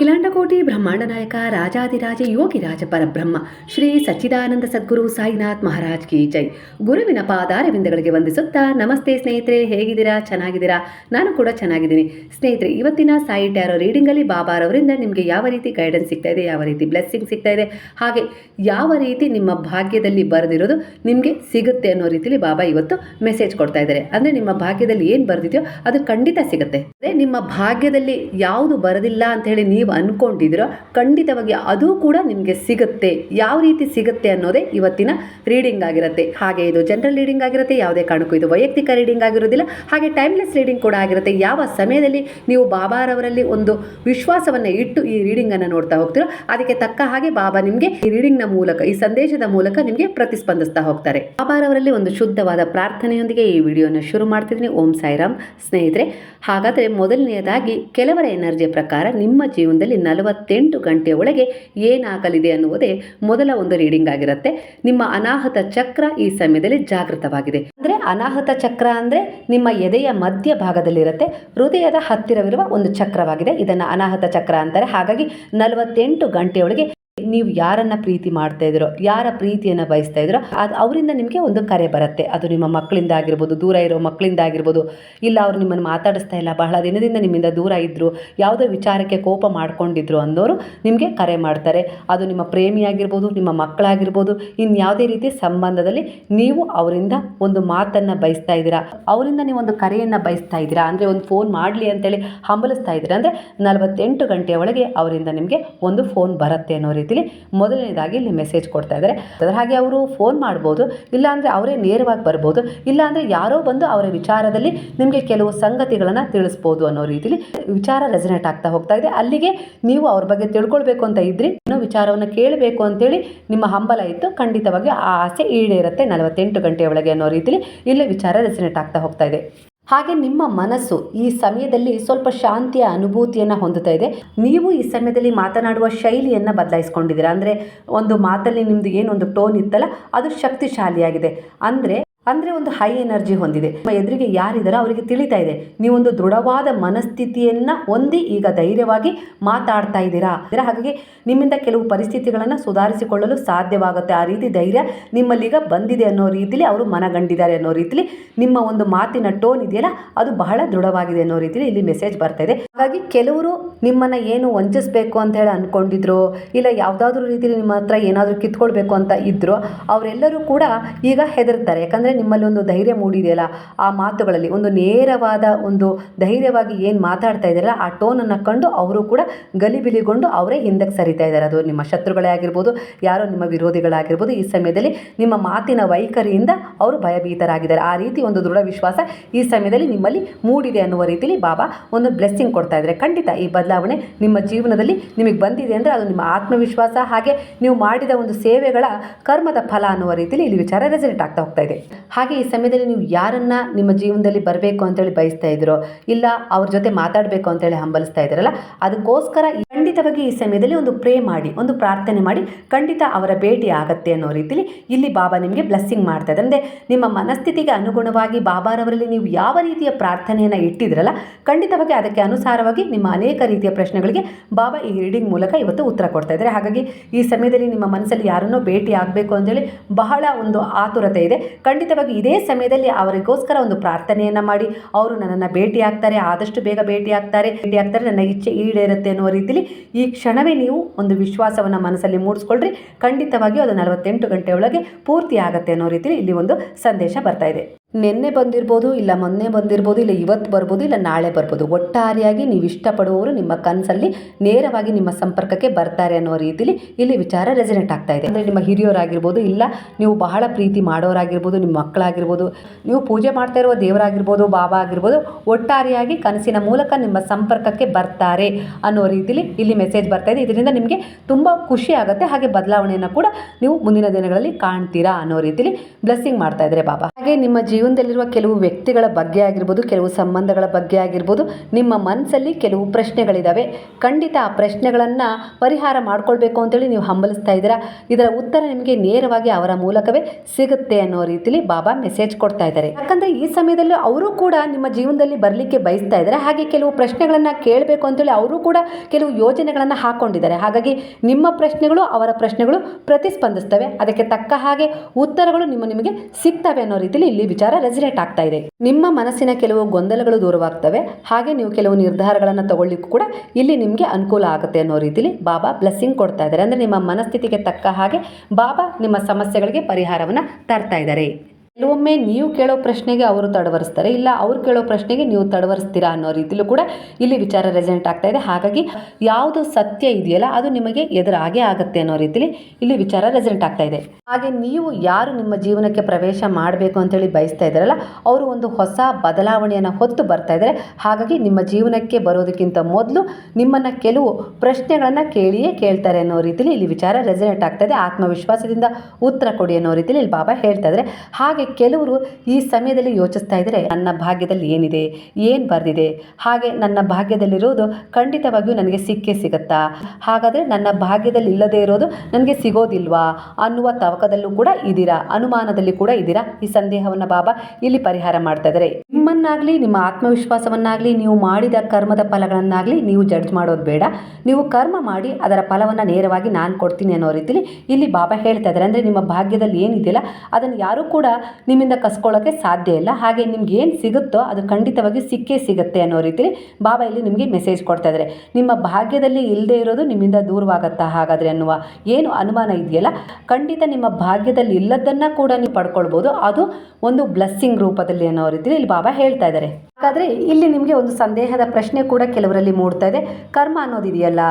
ಅಖಿಲಾಂಡಕೋಟಿ ಬ್ರಹ್ಮಾಂಡ ನಾಯಕ ರಾಜಾದಿರಾಜ ಯೋಗಿರಾಜ ಪರಬ್ರಹ್ಮ, ಶ್ರೀ ಸಚ್ಚಿದಾನಂದ ಸದ್ಗುರು ಸಾಯಿನಾಥ್ ಮಹಾರಾಜ್ ಕಿ ಜೈ. ಗುರುವಿನ ಪಾದಾರವಿಂದಗಳಿಗೆ ವಂದಿಸುತ್ತಾ, ನಮಸ್ತೆ ಸ್ನೇಹಿತರೆ, ಹೇಗಿದ್ದೀರಾ? ಚೆನ್ನಾಗಿದ್ದೀರಾ? ನಾನು ಕೂಡ ಚೆನ್ನಾಗಿದ್ದೀನಿ. ಸ್ನೇಹಿತರೆ, ಇವತ್ತಿನ ಸಾಯಿ ಟ್ಯಾರೋ ರೀಡಿಂಗಲ್ಲಿ ಬಾಬಾರವರಿಂದ ನಿಮಗೆ ಯಾವ ರೀತಿ ಗೈಡೆನ್ಸ್ ಸಿಗ್ತಾ ಇದೆ, ಯಾವ ರೀತಿ ಬ್ಲೆಸ್ಸಿಂಗ್ ಸಿಗ್ತಾ ಇದೆ, ಹಾಗೆ ಯಾವ ರೀತಿ ನಿಮ್ಮ ಭಾಗ್ಯದಲ್ಲಿ ಬರೆದಿರೋದು ನಿಮಗೆ ಸಿಗುತ್ತೆ ಅನ್ನೋ ರೀತಿಯಲ್ಲಿ ಬಾಬಾ ಇವತ್ತು ಮೆಸೇಜ್ ಕೊಡ್ತಾ ಇದ್ದಾರೆ. ಅಂದರೆ ನಿಮ್ಮ ಭಾಗ್ಯದಲ್ಲಿ ಏನು ಬರೆದಿದೆಯೋ ಅದು ಖಂಡಿತ ಸಿಗುತ್ತೆ. ಅದೇ ನಿಮ್ಮ ಭಾಗ್ಯದಲ್ಲಿ ಯಾವುದು ಬರೋದಿಲ್ಲ ಅಂತ ಹೇಳಿ ನೀವು ಅನ್ಕೊಂಡಿದ್ದೀರೋ ಖಂಡಿತವಾಗಿ ಅದು ಕೂಡ ನಿಮಗೆ ಸಿಗುತ್ತೆ. ಯಾವ ರೀತಿ ಸಿಗುತ್ತೆ ಅನ್ನೋದೇ ಇವತ್ತಿನ ರೀಡಿಂಗ್ ಆಗಿರುತ್ತೆ. ಹಾಗೆ ಇದು ಜನರಲ್ ರೀಡಿಂಗ್ ಆಗಿರುತ್ತೆ, ಯಾವುದೇ ಕಾರಣಕ್ಕೂ ಇದು ವೈಯಕ್ತಿಕ ರೀಡಿಂಗ್ ಆಗಿರೋದಿಲ್ಲ. ಹಾಗೆ ಟೈಮ್ಲೆಸ್ ರೀಡಿಂಗ್ ಕೂಡ ಆಗಿರುತ್ತೆ. ಯಾವ ಸಮಯದಲ್ಲಿ ನೀವು ಬಾಬಾರವರಲ್ಲಿ ಒಂದು ವಿಶ್ವಾಸವನ್ನು ಇಟ್ಟು ಈ ರೀಡಿಂಗನ್ನು ನೋಡ್ತಾ ಹೋಗ್ತೀರೋ, ಅದಕ್ಕೆ ತಕ್ಕ ಹಾಗೆ ಬಾಬಾ ನಿಮಗೆ ಈ ರೀಡಿಂಗ್ನ ಮೂಲಕ, ಈ ಸಂದೇಶದ ಮೂಲಕ ನಿಮಗೆ ಪ್ರತಿಸ್ಪಂದಿಸ್ತಾ ಹೋಗ್ತಾರೆ. ಬಾಬಾರವರಲ್ಲಿ ಒಂದು ಶುದ್ಧವಾದ ಪ್ರಾರ್ಥನೆಯೊಂದಿಗೆ ಈ ವಿಡಿಯೋನ ಶುರು ಮಾಡ್ತಿದ್ದೀನಿ. ಓಂ ಸಾಯಿರಾಮ್ ಸ್ನೇಹಿತರೆ. ಹಾಗಾದರೆ ಮೊದಲನೆಯದಾಗಿ ಕೆಲವರ ಎನರ್ಜಿ ಪ್ರಕಾರ ನಿಮ್ಮ ಜೀವನದಲ್ಲಿ ನಲವತ್ತೆಂಟು ಗಂಟೆಯ ಒಳಗೆ ಏನಾಗಲಿದೆ ಅನ್ನುವುದೇ ಮೊದಲ ಒಂದು ರೀಡಿಂಗ್ ಆಗಿರುತ್ತೆ. ನಿಮ್ಮ ಅನಾಹತ ಚಕ್ರ ಈ ಸಮಯದಲ್ಲಿ ಜಾಗೃತವಾಗಿದೆ. ಅಂದರೆ ಅನಾಹತ ಚಕ್ರ ಅಂದರೆ ನಿಮ್ಮ ಎದೆಯ ಮಧ್ಯ ಭಾಗದಲ್ಲಿರುತ್ತೆ. ಹೃದಯದ ಹತ್ತಿರವಿರುವ ಒಂದು ಚಕ್ರವಾಗಿದೆ. ಇದನ್ನು ಅನಾಹತ ಚಕ್ರ ಅಂತಾರೆ. ಹಾಗಾಗಿ ನಲವತ್ತೆಂಟು ಗಂಟೆಯೊಳಗೆ ನೀವು ಯಾರನ್ನ ಪ್ರೀತಿ ಮಾಡ್ತಾ ಇದ್ದೀರೋ, ಯಾರ ಪ್ರೀತಿಯನ್ನು ಬಯಸ್ತಾ ಇದ್ರೋ ಅದು ಅವರಿಂದ ನಿಮಗೆ ಒಂದು ಕರೆ ಬರುತ್ತೆ. ಅದು ನಿಮ್ಮ ಮಕ್ಕಳಿಂದ ಆಗಿರ್ಬೋದು, ದೂರ ಇರೋ ಮಕ್ಕಳಿಂದ ಆಗಿರ್ಬೋದು, ಇಲ್ಲ ಅವರು ನಿಮ್ಮನ್ನು ಮಾತಾಡಿಸ್ತಾ ಇಲ್ಲ, ಬಹಳ ದಿನದಿಂದ ನಿಮ್ಮಿಂದ ದೂರ ಇದ್ದರು ಯಾವುದೋ ವಿಚಾರಕ್ಕೆ ಕೋಪ ಮಾಡ್ಕೊಂಡಿದ್ರು ಅಂದವರು ನಿಮಗೆ ಕರೆ ಮಾಡ್ತಾರೆ. ಅದು ನಿಮ್ಮ ಪ್ರೇಮಿಯಾಗಿರ್ಬೋದು ನಿಮ್ಮ ಮಕ್ಕಳಾಗಿರ್ಬೋದು ಇನ್ಯಾವುದೇ ರೀತಿ ಸಂಬಂಧದಲ್ಲಿ ನೀವು ಅವರಿಂದ ಒಂದು ಮಾತನ್ನು ಬಯಸ್ತಾ ಇದ್ದೀರಾ, ಅವರಿಂದ ನೀವು ಒಂದು ಕರೆಯನ್ನು ಬಯಸ್ತಾ ಇದ್ದೀರಾ, ಅಂದರೆ ಒಂದು ಫೋನ್ ಮಾಡಲಿ ಅಂತೇಳಿ ಹಂಬಲಿಸ್ತಾ ಇದ್ದೀರಾ, ಅಂದರೆ ನಲವತ್ತೆಂಟು ಗಂಟೆಯ ಒಳಗೆ ಅವರಿಂದ ನಿಮಗೆ ಒಂದು ಫೋನ್ ಬರುತ್ತೆ ಅನ್ನೋ ರೀತಿಲಿ ಮೊದಲನೇದಾಗಿ ಇಲ್ಲಿ ಮೆಸೇಜ್ ಕೊಡ್ತಾ ಇದ್ದಾರೆ. ಅದರ ಹಾಗೆ ಅವರು ಫೋನ್ ಮಾಡ್ಬೋದು, ಇಲ್ಲಾಂದರೆ ಅವರೇ ನೇರವಾಗಿ ಬರ್ಬೋದು, ಇಲ್ಲಾಂದರೆ ಯಾರೋ ಬಂದು ಅವರ ವಿಚಾರದಲ್ಲಿ ನಿಮಗೆ ಕೆಲವು ಸಂಗತಿಗಳನ್ನು ತಿಳಿಸ್ಬೋದು ಅನ್ನೋ ರೀತಿಲಿ ವಿಚಾರ ರೆಸನೇಟ್ ಆಗ್ತಾ ಹೋಗ್ತಾ ಇದೆ. ಅಲ್ಲಿಗೆ ನೀವು ಅವ್ರ ಬಗ್ಗೆ ತಿಳ್ಕೊಳ್ಬೇಕು ಅಂತ ಇದ್ರಿ, ಇನ್ನೂ ವಿಚಾರವನ್ನು ಕೇಳಬೇಕು ಅಂತೇಳಿ ನಿಮ್ಮ ಹಂಬಲ ಇತ್ತು. ಖಂಡಿತವಾಗಿ ಆ ಆಸೆ ಈಡೇರುತ್ತೆ ನಲವತ್ತೆಂಟು ಗಂಟೆಯೊಳಗೆ ಅನ್ನೋ ರೀತಿಲಿ ಇಲ್ಲೇ ವಿಚಾರ ರೆಸನೇಟ್ ಆಗ್ತಾ ಹೋಗ್ತಾ ಇದೆ. ಹಾಗೆ ನಿಮ್ಮ ಮನಸ್ಸು ಈ ಸಮಯದಲ್ಲಿ ಸ್ವಲ್ಪ ಶಾಂತಿಯ ಅನುಭೂತಿಯನ್ನು ಹೊಂದುತ್ತಾ ಇದೆ. ನೀವು ಈ ಸಮಯದಲ್ಲಿ ಮಾತನಾಡುವ ಶೈಲಿಯನ್ನು ಬದಲಾಯಿಸ್ಕೊಂಡಿದ್ದೀರಾ? ಅಂದರೆ ಒಂದು ಮಾತಲ್ಲಿ ನಿಮ್ಮದು ಏನೊಂದು ಟೋನ್ ಇತ್ತಲ್ಲ, ಅದು ಶಕ್ತಿಶಾಲಿಯಾಗಿದೆ. ಅಂದರೆ ಅಂದರೆ ಒಂದು ಹೈ ಎನರ್ಜಿ ಹೊಂದಿದೆ. ನಿಮ್ಮ ಎದುರಿಗೆ ಯಾರಿದ್ದಾರೋ ಅವರಿಗೆ ತಿಳಿತಾ ಇದೆ. ನೀವೊಂದು ದೃಢವಾದ ಮನಸ್ಥಿತಿಯನ್ನು ಹೊಂದಿ ಈಗ ಧೈರ್ಯವಾಗಿ ಮಾತಾಡ್ತಾ ಇದ್ದೀರಾ? ಇದರ ಹಾಗಾಗಿ ನಿಮ್ಮಿಂದ ಕೆಲವು ಪರಿಸ್ಥಿತಿಗಳನ್ನು ಸುಧಾರಿಸಿಕೊಳ್ಳಲು ಸಾಧ್ಯವಾಗುತ್ತೆ. ಆ ರೀತಿ ಧೈರ್ಯ ನಿಮ್ಮಲ್ಲೀಗ ಬಂದಿದೆ ಅನ್ನೋ ರೀತಿಲಿ ಅವರು ಮನಗಂಡಿದ್ದಾರೆ ಅನ್ನೋ ರೀತಿಲಿ ನಿಮ್ಮ ಒಂದು ಮಾತಿನ ಟೋನ್ ಇದೆಯಲ್ಲ, ಅದು ಬಹಳ ದೃಢವಾಗಿದೆ ಅನ್ನೋ ರೀತಿಲಿ ಇಲ್ಲಿ ಮೆಸೇಜ್ ಬರ್ತಾ ಇದೆ. ಹಾಗಾಗಿ ಕೆಲವರು ನಿಮ್ಮನ್ನು ಏನು ವಂಚಿಸಬೇಕು ಅಂತ ಹೇಳಿ ಅಂದ್ಕೊಂಡಿದ್ರು ಇಲ್ಲ ಯಾವುದಾದ್ರೂ ರೀತಿಯಲ್ಲಿ ನಿಮ್ಮ ಹತ್ರ ಏನಾದರೂ ಕಿತ್ಕೊಳ್ಬೇಕು ಅಂತ ಇದ್ದರು ಅವರೆಲ್ಲರೂ ಕೂಡ ಈಗ ಹೆದರ್ತಾರೆ. ಯಾಕಂದರೆ ನಿಮ್ಮಲ್ಲಿ ಒಂದು ಧೈರ್ಯ ಮೂಡಿದೆಯಲ್ಲ, ಆ ಮಾತುಗಳಲ್ಲಿ ಒಂದು ನೇರವಾದ ಒಂದು ಧೈರ್ಯವಾಗಿ ಏನು ಮಾತಾಡ್ತಾ ಇದ್ದಾರಲ್ಲ, ಆ ಟೋನನ್ನು ಕಂಡು ಅವರು ಕೂಡ ಗಲಿಬಿಲಿಗೊಂಡು ಅವರೇ ಹಿಂದಕ್ಕೆ ಸರಿತಾ ಇದ್ದಾರೆ. ಅದು ನಿಮ್ಮ ಶತ್ರುಗಳೇ ಆಗಿರ್ಬೋದು, ಯಾರೋ ನಿಮ್ಮ ವಿರೋಧಿಗಳಾಗಿರ್ಬೋದು, ಈ ಸಮಯದಲ್ಲಿ ನಿಮ್ಮ ಮಾತಿನ ವೈಖರಿಯಿಂದ ಅವರು ಭಯಭೀತರಾಗಿದ್ದಾರೆ. ಆ ರೀತಿ ಒಂದು ದೃಢ ವಿಶ್ವಾಸ ಈ ಸಮಯದಲ್ಲಿ ನಿಮ್ಮಲ್ಲಿ ಮೂಡಿದೆ ಅನ್ನುವ ರೀತಿಯಲ್ಲಿ ಬಾಬಾ ಒಂದು ಬ್ಲೆಸ್ಸಿಂಗ್ ಕೊಡ್ತಾ ಇದ್ದಾರೆ ಖಂಡಿತ ಈ ಬದಲಾವಣೆ ನಿಮ್ಮ ಜೀವನದಲ್ಲಿ ನಿಮಗೆ ಬಂದಿದೆ ಅಂದರೆ ಅದು ನಿಮ್ಮ ಆತ್ಮವಿಶ್ವಾಸ ಹಾಗೆ ನೀವು ಮಾಡಿದ ಒಂದು ಸೇವೆಗಳ ಕರ್ಮದ ಫಲ ಅನ್ನುವ ರೀತಿಯಲ್ಲಿ ಇಲ್ಲಿ ವಿಚಾರ ರೆಸಲ್ಟ್ ಆಗ್ತಾ ಹೋಗ್ತಾ ಇದೆ. ಹಾಗೆ ಈ ಸಮಯದಲ್ಲಿ ನೀವು ಯಾರನ್ನ ನಿಮ್ಮ ಜೀವನದಲ್ಲಿ ಬರಬೇಕು ಅಂತೇಳಿ ಬಯಸ್ತಾ ಇದ್ದೀರೋ ಇಲ್ಲ ಅವ್ರ ಜೊತೆ ಮಾತಾಡಬೇಕು ಅಂತೇಳಿ ಹಂಬಲಿಸ್ತಾ ಇದ್ದೀರಲ್ಲ, ಅದಕ್ಕೋಸ್ಕರ ಖಂಡಿತವಾಗಿ ಈ ಸಮಯದಲ್ಲಿ ಒಂದು ಪ್ರೇ ಮಾಡಿ, ಒಂದು ಪ್ರಾರ್ಥನೆ ಮಾಡಿ, ಖಂಡಿತ ಅವರ ಭೇಟಿ ಆಗತ್ತೆ ಅನ್ನೋ ರೀತಿಲಿ ಇಲ್ಲಿ ಬಾಬಾ ನಿಮಗೆ ಬ್ಲೆಸ್ಸಿಂಗ್ ಮಾಡ್ತಾ ಇದ್ದಾರೆ. ಅಂದರೆ ನಿಮ್ಮ ಮನಸ್ಥಿತಿಗೆ ಅನುಗುಣವಾಗಿ ಬಾಬಾರವರಲ್ಲಿ ನೀವು ಯಾವ ರೀತಿಯ ಪ್ರಾರ್ಥನೆಯನ್ನು ಇಟ್ಟಿದ್ರಲ್ಲ, ಖಂಡಿತವಾಗಿ ಅದಕ್ಕೆ ಅನುಸಾರವಾಗಿ ನಿಮ್ಮ ಅನೇಕ ರೀತಿಯ ಪ್ರಶ್ನೆಗಳಿಗೆ ಬಾಬಾ ಈ ರೀಡಿಂಗ್ ಮೂಲಕ ಇವತ್ತು ಉತ್ತರ ಕೊಡ್ತಾ ಇದ್ದಾರೆ. ಹಾಗಾಗಿ ಈ ಸಮಯದಲ್ಲಿ ನಿಮ್ಮ ಮನಸ್ಸಲ್ಲಿ ಯಾರನ್ನೋ ಭೇಟಿ ಆಗಬೇಕು ಅಂತೇಳಿ ಬಹಳ ಒಂದು ಆತುರತೆ ಇದೆ. ಖಂಡಿತವಾಗಿ ಇದೇ ಸಮಯದಲ್ಲಿ ಅವರಿಗೋಸ್ಕರ ಒಂದು ಪ್ರಾರ್ಥನೆಯನ್ನು ಮಾಡಿ, ಅವರು ನನ್ನನ್ನು ಭೇಟಿ ಆಗ್ತಾರೆ, ಆದಷ್ಟು ಬೇಗ ಭೇಟಿ ಆಗ್ತಾರೆ ಭೇಟಿ ಆಗ್ತಾರೆ, ನನ್ನ ಇಚ್ಛೆ ಈಡೇರುತ್ತೆ ಅನ್ನೋ ರೀತಿಲಿ ಈ ಕ್ಷಣವೇ ನೀವು ಒಂದು ವಿಶ್ವಾಸವನ್ನು ಮನಸ್ಸಲ್ಲಿ ಮೂಡಿಸ್ಕೊಳ್ರಿ. ಖಂಡಿತವಾಗಿಯೂ ಅದು ನಲವತ್ತೆಂಟು ಗಂಟೆ ಒಳಗೆ ಪೂರ್ತಿ ಆಗುತ್ತೆ ಅನ್ನೋ ರೀತಿಯಲ್ಲಿ ಇಲ್ಲಿ ಒಂದು ಸಂದೇಶ ಬರ್ತಾ ಇದೆ. ನಿನ್ನೆ ಬಂದಿರ್ಬೋದು, ಇಲ್ಲ ಮೊನ್ನೆ ಬಂದಿರ್ಬೋದು, ಇಲ್ಲ ಇವತ್ತು ಬರ್ಬೋದು, ಇಲ್ಲ ನಾಳೆ ಬರ್ಬೋದು. ಒಟ್ಟಾರೆಯಾಗಿ ನೀವು ಇಷ್ಟಪಡುವವರು ನಿಮ್ಮ ಕನಸಲ್ಲಿ ನೇರವಾಗಿ ನಿಮ್ಮ ಸಂಪರ್ಕಕ್ಕೆ ಬರ್ತಾರೆ ಅನ್ನೋ ರೀತಿಲಿ ಇಲ್ಲಿ ವಿಚಾರ ರೆಸಿಡೆಂಟ್ ಆಗ್ತಾ ಇದೆ. ಅಂದರೆ ನಿಮ್ಮ ಹಿರಿಯರಾಗಿರ್ಬೋದು, ಇಲ್ಲ ನೀವು ಬಹಳ ಪ್ರೀತಿ ಮಾಡೋರಾಗಿರ್ಬೋದು, ನಿಮ್ಮ ಮಕ್ಕಳಾಗಿರ್ಬೋದು, ನೀವು ಪೂಜೆ ಮಾಡ್ತಾ ಇರುವ ದೇವರಾಗಿರ್ಬೋದು, ಬಾಬಾ ಆಗಿರ್ಬೋದು, ಒಟ್ಟಾರೆಯಾಗಿ ಕನಸಿನ ಮೂಲಕ ನಿಮ್ಮ ಸಂಪರ್ಕಕ್ಕೆ ಬರ್ತಾರೆ ಅನ್ನೋ ರೀತಿಲಿ ಇಲ್ಲಿ ಮೆಸೇಜ್ ಬರ್ತಾ ಇದೆ. ಇದರಿಂದ ನಿಮಗೆ ತುಂಬ ಖುಷಿ ಆಗುತ್ತೆ. ಹಾಗೆ ಬದಲಾವಣೆಯನ್ನು ಕೂಡ ನೀವು ಮುಂದಿನ ದಿನಗಳಲ್ಲಿ ಕಾಣ್ತೀರಾ ಅನ್ನೋ ರೀತಿಲಿ ಬ್ಲೆಸ್ಸಿಂಗ್ ಮಾಡ್ತಾ ಇದ್ದಾರೆ ಬಾಬಾ. ಹಾಗೆ ನಿಮ್ಮ ಜೀವ ಜೀವನದಲ್ಲಿರುವ ಕೆಲವು ವ್ಯಕ್ತಿಗಳ ಬಗ್ಗೆ ಆಗಿರ್ಬೋದು, ಕೆಲವು ಸಂಬಂಧಗಳ ಬಗ್ಗೆ ಆಗಿರ್ಬೋದು, ನಿಮ್ಮ ಮನಸ್ಸಲ್ಲಿ ಕೆಲವು ಪ್ರಶ್ನೆಗಳಿದ್ದಾವೆ ಖಂಡಿತ ಆ ಪ್ರಶ್ನೆಗಳನ್ನು ಪರಿಹಾರ ಮಾಡಿಕೊಳ್ಬೇಕು ಅಂತೇಳಿ ನೀವು ಹಂಬಲಿಸ್ತಾ ಇದ್ದೀರಾ? ಇದರ ಉತ್ತರ ನಿಮಗೆ ನೇರವಾಗಿ ಅವರ ಮೂಲಕವೇ ಸಿಗುತ್ತೆ ಅನ್ನೋ ರೀತಿಲಿ ಬಾಬಾ ಮೆಸೇಜ್ ಕೊಡ್ತಾ ಇದ್ದಾರೆ. ಯಾಕಂದರೆ ಈ ಸಮಯದಲ್ಲಿ ಅವರು ಕೂಡ ನಿಮ್ಮ ಜೀವನದಲ್ಲಿ ಬರಲಿಕ್ಕೆ ಬಯಸ್ತಾ ಇದ್ದಾರೆ. ಹಾಗೆ ಕೆಲವು ಪ್ರಶ್ನೆಗಳನ್ನು ಕೇಳಬೇಕು ಅಂತೇಳಿ ಅವರು ಕೂಡ ಕೆಲವು ಯೋಜನೆಗಳನ್ನು ಹಾಕ್ಕೊಂಡಿದ್ದಾರೆ ಹಾಗಾಗಿ ನಿಮ್ಮ ಪ್ರಶ್ನೆಗಳು ಅವರ ಪ್ರಶ್ನೆಗಳು ಪ್ರತಿಸ್ಪಂದಿಸ್ತವೆ. ಅದಕ್ಕೆ ತಕ್ಕ ಹಾಗೆ ಉತ್ತರಗಳು ನಿಮ್ಮ ನಿಮಗೆ ಸಿಗ್ತವೆ ಅನ್ನೋ ರೀತಿಯಲ್ಲಿ ಇಲ್ಲಿ ವಿಚಾರ ರೆಸಿನೇಟ್ ಆಗ್ತಾ ಇದೆ. ನಿಮ್ಮ ಮನಸ್ಸಿನ ಕೆಲವು ಗೊಂದಲಗಳು ದೂರವಾಗ್ತವೆ. ಹಾಗೆ ನೀವು ಕೆಲವು ನಿರ್ಧಾರಗಳನ್ನು ತಗೊಳ್ಳಿಕ್ಕೂ ಕೂಡ ಇಲ್ಲಿ ನಿಮಗೆ ಅನುಕೂಲ ಆಗುತ್ತೆ ಅನ್ನೋ ರೀತಿಲಿ ಬಾಬಾ ಬ್ಲೆಸ್ಸಿಂಗ್ ಕೊಡ್ತಾ ಇದ್ದಾರೆ. ಅಂದರೆ ನಿಮ್ಮ ಮನಸ್ಥಿತಿಗೆ ತಕ್ಕ ಹಾಗೆ ಬಾಬಾ ನಿಮ್ಮ ಸಮಸ್ಯೆಗಳಿಗೆ ಪರಿಹಾರವನ್ನು ತರ್ತಾ ಇದ್ದಾರೆ. ಕೆಲವೊಮ್ಮೆ ನೀವು ಕೇಳೋ ಪ್ರಶ್ನೆಗೆ ಅವರು ತಡವರಿಸ್ತಾರೆ, ಇಲ್ಲ ಅವ್ರು ಕೇಳೋ ಪ್ರಶ್ನೆಗೆ ನೀವು ತಡವರಿಸ್ತೀರಾ ಅನ್ನೋ ರೀತಿಲೂ ಕೂಡ ಇಲ್ಲಿ ವಿಚಾರ ರೆಸೆಂಟ್ ಆಗ್ತಾ ಇದೆ. ಹಾಗಾಗಿ ಯಾವುದು ಸತ್ಯ ಇದೆಯಲ್ಲ ಅದು ನಿಮಗೆ ಎದುರಾಗೇ ಆಗುತ್ತೆ ಅನ್ನೋ ರೀತಿಲಿ ಇಲ್ಲಿ ವಿಚಾರ ರೆಸೆಂಟ್ ಆಗ್ತಾ ಇದೆ. ಹಾಗೆ ನೀವು ಯಾರು ನಿಮ್ಮ ಜೀವನಕ್ಕೆ ಪ್ರವೇಶ ಮಾಡಬೇಕು ಅಂತೇಳಿ ಬಯಸ್ತಾ ಇದ್ದಾರಲ್ಲ, ಅವರು ಒಂದು ಹೊಸ ಬದಲಾವಣೆಯನ್ನು ಹೊತ್ತು ಬರ್ತಾ ಇದ್ದಾರೆ. ಹಾಗಾಗಿ ನಿಮ್ಮ ಜೀವನಕ್ಕೆ ಬರೋದಕ್ಕಿಂತ ಮೊದಲು ನಿಮ್ಮನ್ನು ಕೆಲವು ಪ್ರಶ್ನೆಗಳನ್ನು ಕೇಳಿಯೇ ಕೇಳ್ತಾರೆ ಅನ್ನೋ ರೀತಿಲಿ ಇಲ್ಲಿ ವಿಚಾರ ರೆಸೆಂಟ್ ಆಗ್ತಾ ಇದೆ. ಆತ್ಮವಿಶ್ವಾಸದಿಂದ ಉತ್ತರ ಕೊಡಿ ಅನ್ನೋ ರೀತಿಲಿ ಇಲ್ಲಿ ಬಾಬಾ ಹೇಳ್ತಾ ಇದ್ದಾರೆ. ಹಾಗೆ ಕೆಲವರು ಈ ಸಮಯದಲ್ಲಿ ಯೋಚಿಸ್ತಾ ಇದ್ದರೆ, ನನ್ನ ಭಾಗ್ಯದಲ್ಲಿ ಏನಿದೆ, ಏನು ಬರೆದಿದೆ? ಹಾಗೆ ನನ್ನ ಭಾಗ್ಯದಲ್ಲಿರೋದು ಖಂಡಿತವಾಗಿಯೂ ನನಗೆ ಸಿಕ್ಕೇ ಸಿಗುತ್ತಾ? ಹಾಗಾದರೆ ನನ್ನ ಭಾಗ್ಯದಲ್ಲಿ ಇಲ್ಲದೇ ಇರೋದು ನನಗೆ ಸಿಗೋದಿಲ್ವಾ? ಅನ್ನುವ ತವಕದಲ್ಲೂ ಕೂಡ ಇದ್ದೀರಾ? ಅನುಮಾನದಲ್ಲಿ ಕೂಡ ಇದ್ದೀರಾ? ಈ ಸಂದೇಹವನ್ನು ಬಾಬಾ ಇಲ್ಲಿ ಪರಿಹಾರ ಮಾಡ್ತಾ ಇದ್ದಾರೆ. ನಿಮ್ಮನ್ನಾಗಲಿ, ನಿಮ್ಮ ಆತ್ಮವಿಶ್ವಾಸವನ್ನಾಗಲಿ, ನೀವು ಮಾಡಿದ ಕರ್ಮದ ಫಲಗಳನ್ನಾಗಲಿ ನೀವು ಜಡ್ಜ್ ಮಾಡೋದು ಬೇಡ. ನೀವು ಕರ್ಮ ಮಾಡಿ ಅದರ ಫಲವನ್ನು ನೇರವಾಗಿ ನಾನು ಕೊಡ್ತೀನಿ ಅನ್ನೋ ರೀತಿಲಿ ಇಲ್ಲಿ ಬಾಬಾ ಹೇಳ್ತಾ ಇದ್ದಾರೆ. ಅಂದರೆ ನಿಮ್ಮ ಭಾಗ್ಯದಲ್ಲಿ ಏನಿದೆಯಲ್ಲ, ಅದನ್ನು ಯಾರೂ ಕೂಡ ನಿಮ್ಮಿಂದ ಕಸ್ಕೊಳ್ಳೋಕ್ಕೆ ಸಾಧ್ಯ ಇಲ್ಲ. ಹಾಗೆ ನಿಮ್ಗೆ ಏನು ಸಿಗುತ್ತೋ ಅದು ಖಂಡಿತವಾಗಿ ಸಿಕ್ಕೇ ಸಿಗುತ್ತೆ ಅನ್ನೋ ರೀತಿಲಿ ಬಾಬಾ ಇಲ್ಲಿ ನಿಮಗೆ ಮೆಸೇಜ್ ಕೊಡ್ತಾ ಇದ್ದಾರೆ. ನಿಮ್ಮ ಭಾಗ್ಯದಲ್ಲಿ ಇಲ್ಲದೆ ಇರೋದು ನಿಮ್ಮಿಂದ ದೂರವಾಗತ್ತಾ ಹಾಗಾದರೆ ಅನ್ನುವ ಏನು ಅನುಮಾನ ಇದೆಯಲ್ಲ? ಖಂಡಿತ ನಿಮ್ಮ ಭಾಗ್ಯದಲ್ಲಿ ಇಲ್ಲದನ್ನು ಕೂಡ ನೀವು ಪಡ್ಕೊಳ್ಬೋದು. ಅದು ಒಂದು ಬ್ಲೆಸ್ಸಿಂಗ್ ರೂಪದಲ್ಲಿ ಅನ್ನೋ ರೀತಿಲಿ ಇಲ್ಲಿ ಬಾಬಾ ಹೇಳ್ತಾ ಇದ್ದಾರೆ. ಹಾಗಾದರೆ ಇಲ್ಲಿ ನಿಮಗೆ ಒಂದು ಸಂದೇಹದ ಪ್ರಶ್ನೆ ಕೂಡ ಕೆಲವರಲ್ಲಿ ಮೂಡ್ತಾ ಇದೆ. ಕರ್ಮ ಅನ್ನೋದಿದೆಯಲ್ಲ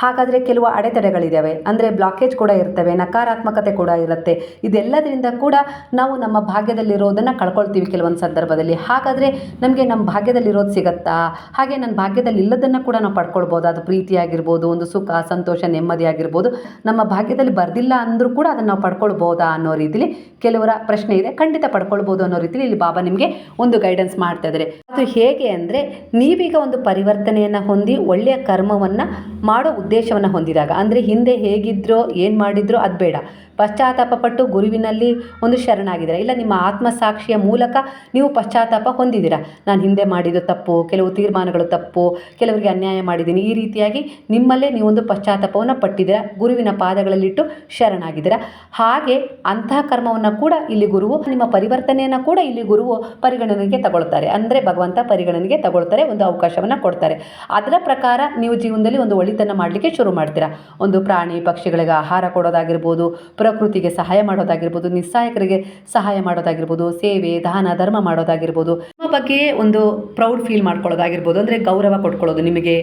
ಹಾಗಾದರೆ ಕೆಲವು ಅಡೆತಡೆಗಳಿದ್ದಾವೆ ಅಂದರೆ ಬ್ಲಾಕೇಜ್ ಕೂಡ ಇರ್ತವೆ, ನಕಾರಾತ್ಮಕತೆ ಕೂಡ ಇರುತ್ತೆ. ಇದೆಲ್ಲದರಿಂದ ಕೂಡ ನಾವು ನಮ್ಮ ಭಾಗ್ಯದಲ್ಲಿರೋದನ್ನು ಕಳ್ಕೊಳ್ತೀವಿ ಕೆಲವೊಂದು ಸಂದರ್ಭದಲ್ಲಿ. ಹಾಗಾದರೆ ನಮಗೆ ನಮ್ಮ ಭಾಗ್ಯದಲ್ಲಿರೋದು ಸಿಗತ್ತಾ? ಹಾಗೆ ನನ್ನ ಭಾಗ್ಯದಲ್ಲಿ ಇಲ್ಲದನ್ನು ಕೂಡ ನಾವು ಪಡ್ಕೊಳ್ಬೋದು. ಅದು ಪ್ರೀತಿ ಆಗಿರ್ಬೋದು ಒಂದು ಸುಖ, ಸಂತೋಷ ನೆಮ್ಮದಿ ಆಗಿರ್ಬೋದು ನಮ್ಮ ಭಾಗ್ಯದಲ್ಲಿ ಬರ್ದಿಲ್ಲ ಅಂದರೂ ಕೂಡ ಅದನ್ನು ನಾವು ಪಡ್ಕೊಳ್ಬೋದಾ ಅನ್ನೋ ರೀತಿಲಿ ಕೆಲವರ ಪ್ರಶ್ನೆ ಇದೆ. ಖಂಡಿತ ಪಡ್ಕೊಳ್ಬೋದು ಅನ್ನೋ ರೀತಿಲಿ ಇಲ್ಲಿ ಬಾಬಾ ನಿಮಗೆ ಒಂದು ಗೈಡೆನ್ಸ್ ಮಾಡ್ತಾ ಇದ್ದಾರೆ ಅದು ಹೇಗೆ ಅಂದರೆ ನೀವೀಗ ಒಂದು ಪರಿವರ್ತನೆಯನ್ನು ಹೊಂದಿ ಒಳ್ಳೆಯ ಕರ್ಮವನ್ನು ಮಾಡೋ ಉದ್ದೇಶವನ್ನು ಹೊಂದಿದಾಗ, ಅಂದರೆ ಹಿಂದೆ ಹೇಗಿದ್ರೋ, ಏನು ಮಾಡಿದ್ರೋ ಅದು ಬೇಡ. ಪಶ್ಚಾತ್ತಾಪ ಪಟ್ಟು ಗುರುವಿನಲ್ಲಿ ಒಂದು ಶರಣಾಗಿದ್ದೀರಾ? ಇಲ್ಲ ನಿಮ್ಮ ಆತ್ಮಸಾಕ್ಷಿಯ ಮೂಲಕ ನೀವು ಪಶ್ಚಾತ್ತಾಪ ಹೊಂದಿದ್ದೀರಾ? ನಾನು ಹಿಂದೆ ಮಾಡಿದ್ದು ತಪ್ಪು, ಕೆಲವು ತೀರ್ಮಾನಗಳು ತಪ್ಪು, ಕೆಲವರಿಗೆ ಅನ್ಯಾಯ ಮಾಡಿದ್ದೀನಿ, ಈ ರೀತಿಯಾಗಿ ನಿಮ್ಮಲ್ಲೇ ನೀವೊಂದು ಪಶ್ಚಾತ್ತಾಪವನ್ನು ಪಟ್ಟಿದ್ದೀರಾ? ಗುರುವಿನ ಪಾದಗಳಲ್ಲಿಟ್ಟು ಶರಣಾಗಿದ್ದೀರಾ? ಹಾಗೆ ಅಂತಹ ಕರ್ಮವನ್ನು ಕೂಡ ಇಲ್ಲಿ ಗುರುವು ನಿಮ್ಮ ಪರಿವರ್ತನೆಯನ್ನು ಕೂಡ ಇಲ್ಲಿ ಗುರುವು ಪರಿಗಣನೆಗೆ ತಗೊಳ್ತಾರೆ. ಅಂದರೆ ಭಗವಂತ ಪರಿಗಣನೆಗೆ ತಗೊಳ್ತಾರೆ, ಒಂದು ಅವಕಾಶವನ್ನು ಕೊಡ್ತಾರೆ. ಅದರ ಪ್ರಕಾರ ನೀವು ಜೀವನದಲ್ಲಿ ಒಂದು ಒಳಿತನ್ನು ಮಾಡಲಿಕ್ಕೆ ಶುರು ಮಾಡ್ತೀರಾ? ಒಂದು ಪ್ರಾಣಿ ಪಕ್ಷಿಗಳಿಗೆ ಆಹಾರ ಕೊಡೋದಾಗಿರ್ಬೋದು, ಪ್ರಕೃತಿಗೆ ಸಹಾಯ ಮಾಡೋದಾಗಿರ್ಬೋದು ನಿಸ್ಸಹಾಯಕರಿಗೆ ಸಹಾಯ ಮಾಡೋದಾಗಿರ್ಬೋದು, ಸೇವೆ, ದಾನ, ಧರ್ಮ ಮಾಡೋದಾಗಿರ್ಬೋದು, ನಿಮ್ಮ ಬಗ್ಗೆ ಒಂದು ಪ್ರೌಡ್ ಫೀಲ್ ಮಾಡ್ಕೊಳ್ಳೋದಾಗಿರ್ಬೋದು, ಅಂದರೆ ಗೌರವ ಕೊಟ್ಕೊಳ್ಳೋದು ನಿಮಗೆ,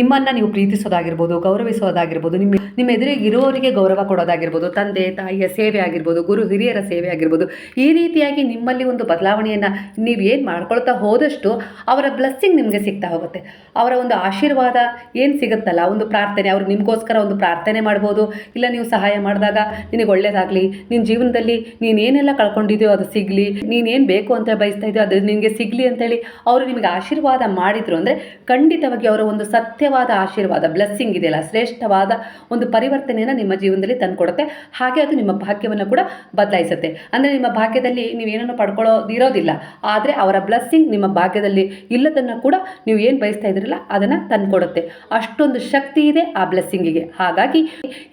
ನಿಮ್ಮನ್ನು ನೀವು ಪ್ರೀತಿಸೋದಾಗಿರ್ಬೋದು, ಗೌರವಿಸೋದಾಗಿರ್ಬೋದು, ನಿಮ್ಮ ನಿಮ್ಮ ಎದುರಿಗೆ ಇರೋರಿಗೆ ಗೌರವ ಕೊಡೋದಾಗಿರ್ಬೋದು, ತಂದೆ, ತಾಯಿಯ ಸೇವೆ ಆಗಿರ್ಬೋದು, ಗುರು, ಹಿರಿಯರ ಸೇವೆ ಆಗಿರ್ಬೋದು, ಈ ರೀತಿಯಾಗಿ ನಿಮ್ಮಲ್ಲಿ ಒಂದು ಬದಲಾವಣೆಯನ್ನು ನೀವು ಏನು ಮಾಡ್ಕೊಳ್ತಾ ಹೋದಷ್ಟು ಅವರ ಬ್ಲೆಸ್ಸಿಂಗ್ ನಿಮಗೆ ಸಿಗ್ತಾ ಹೋಗುತ್ತೆ. ಅವರ ಒಂದು ಆಶೀರ್ವಾದ ಏನು ಸಿಗುತ್ತಲ್ಲ? ಒಂದು ಪ್ರಾರ್ಥನೆ, ಅವ್ರು ನಿಮಗೋಸ್ಕರ ಒಂದು ಪ್ರಾರ್ಥನೆ ಮಾಡ್ಬೋದು. ಇಲ್ಲ ನೀವು ಸಹಾಯ ಮಾಡಿದಾಗ ನಿನಗೆ ಒಳ್ಳೇದಾಗಲಿ ನಿನ್ನ ಜೀವನದಲ್ಲಿ ನೀನೇನೆಲ್ಲ ಕಳ್ಕೊಂಡಿದೆಯೋ ಅದು ಸಿಗಲಿ, ನೀನೇನು ಬೇಕು ಅಂತ ಬಯಸ್ತಾ ಇದೆಯೋ ಅದು ನಿನಗೆ ಸಿಗಲಿ ಅಂತೇಳಿ ಅವರು ನಿಮಗೆ ಆಶೀರ್ವಾದ ಮಾಡಿದರು ಅಂದರೆ ಖಂಡಿತವಾಗಿ ಅವರ ಒಂದು ಸತ್ಯವಾದ ಆಶೀರ್ವಾದ ಬ್ಲೆಸ್ಸಿಂಗ್ ಇದೆಯಲ್ಲ, ಶ್ರೇಷ್ಠವಾದ ಒಂದು ಪರಿವರ್ತನೆಯನ್ನು ನಿಮ್ಮ ಜೀವನದಲ್ಲಿ ತಂದುಕೊಡುತ್ತೆ. ಹಾಗೆ ಅದು ನಿಮ್ಮ ಭಾಗ್ಯವನ್ನು ಕೂಡ ಬದಲಾಯಿಸುತ್ತೆ. ಅಂದರೆ ನಿಮ್ಮ ಭಾಗ್ಯದಲ್ಲಿ ನೀವೇನನ್ನು ಪಡ್ಕೊಳ್ಳೋದಿರೋದಿಲ್ಲ, ಆದರೆ ಅವರ ಬ್ಲೆಸ್ಸಿಂಗ್ ನಿಮ್ಮ ಭಾಗ್ಯದಲ್ಲಿ ಇಲ್ಲದನ್ನು ಕೂಡ ನೀವು ಏನು ಬಯಸ್ತಾ ಇದ್ದೀರಲ್ಲ ಅದನ್ನು ತಂದುಕೊಡುತ್ತೆ. ಅಷ್ಟೊಂದು ಶಕ್ತಿ ಇದೆ ಆ ಬ್ಲೆಸ್ಸಿಂಗಿಗೆ ಹಾಗಾಗಿ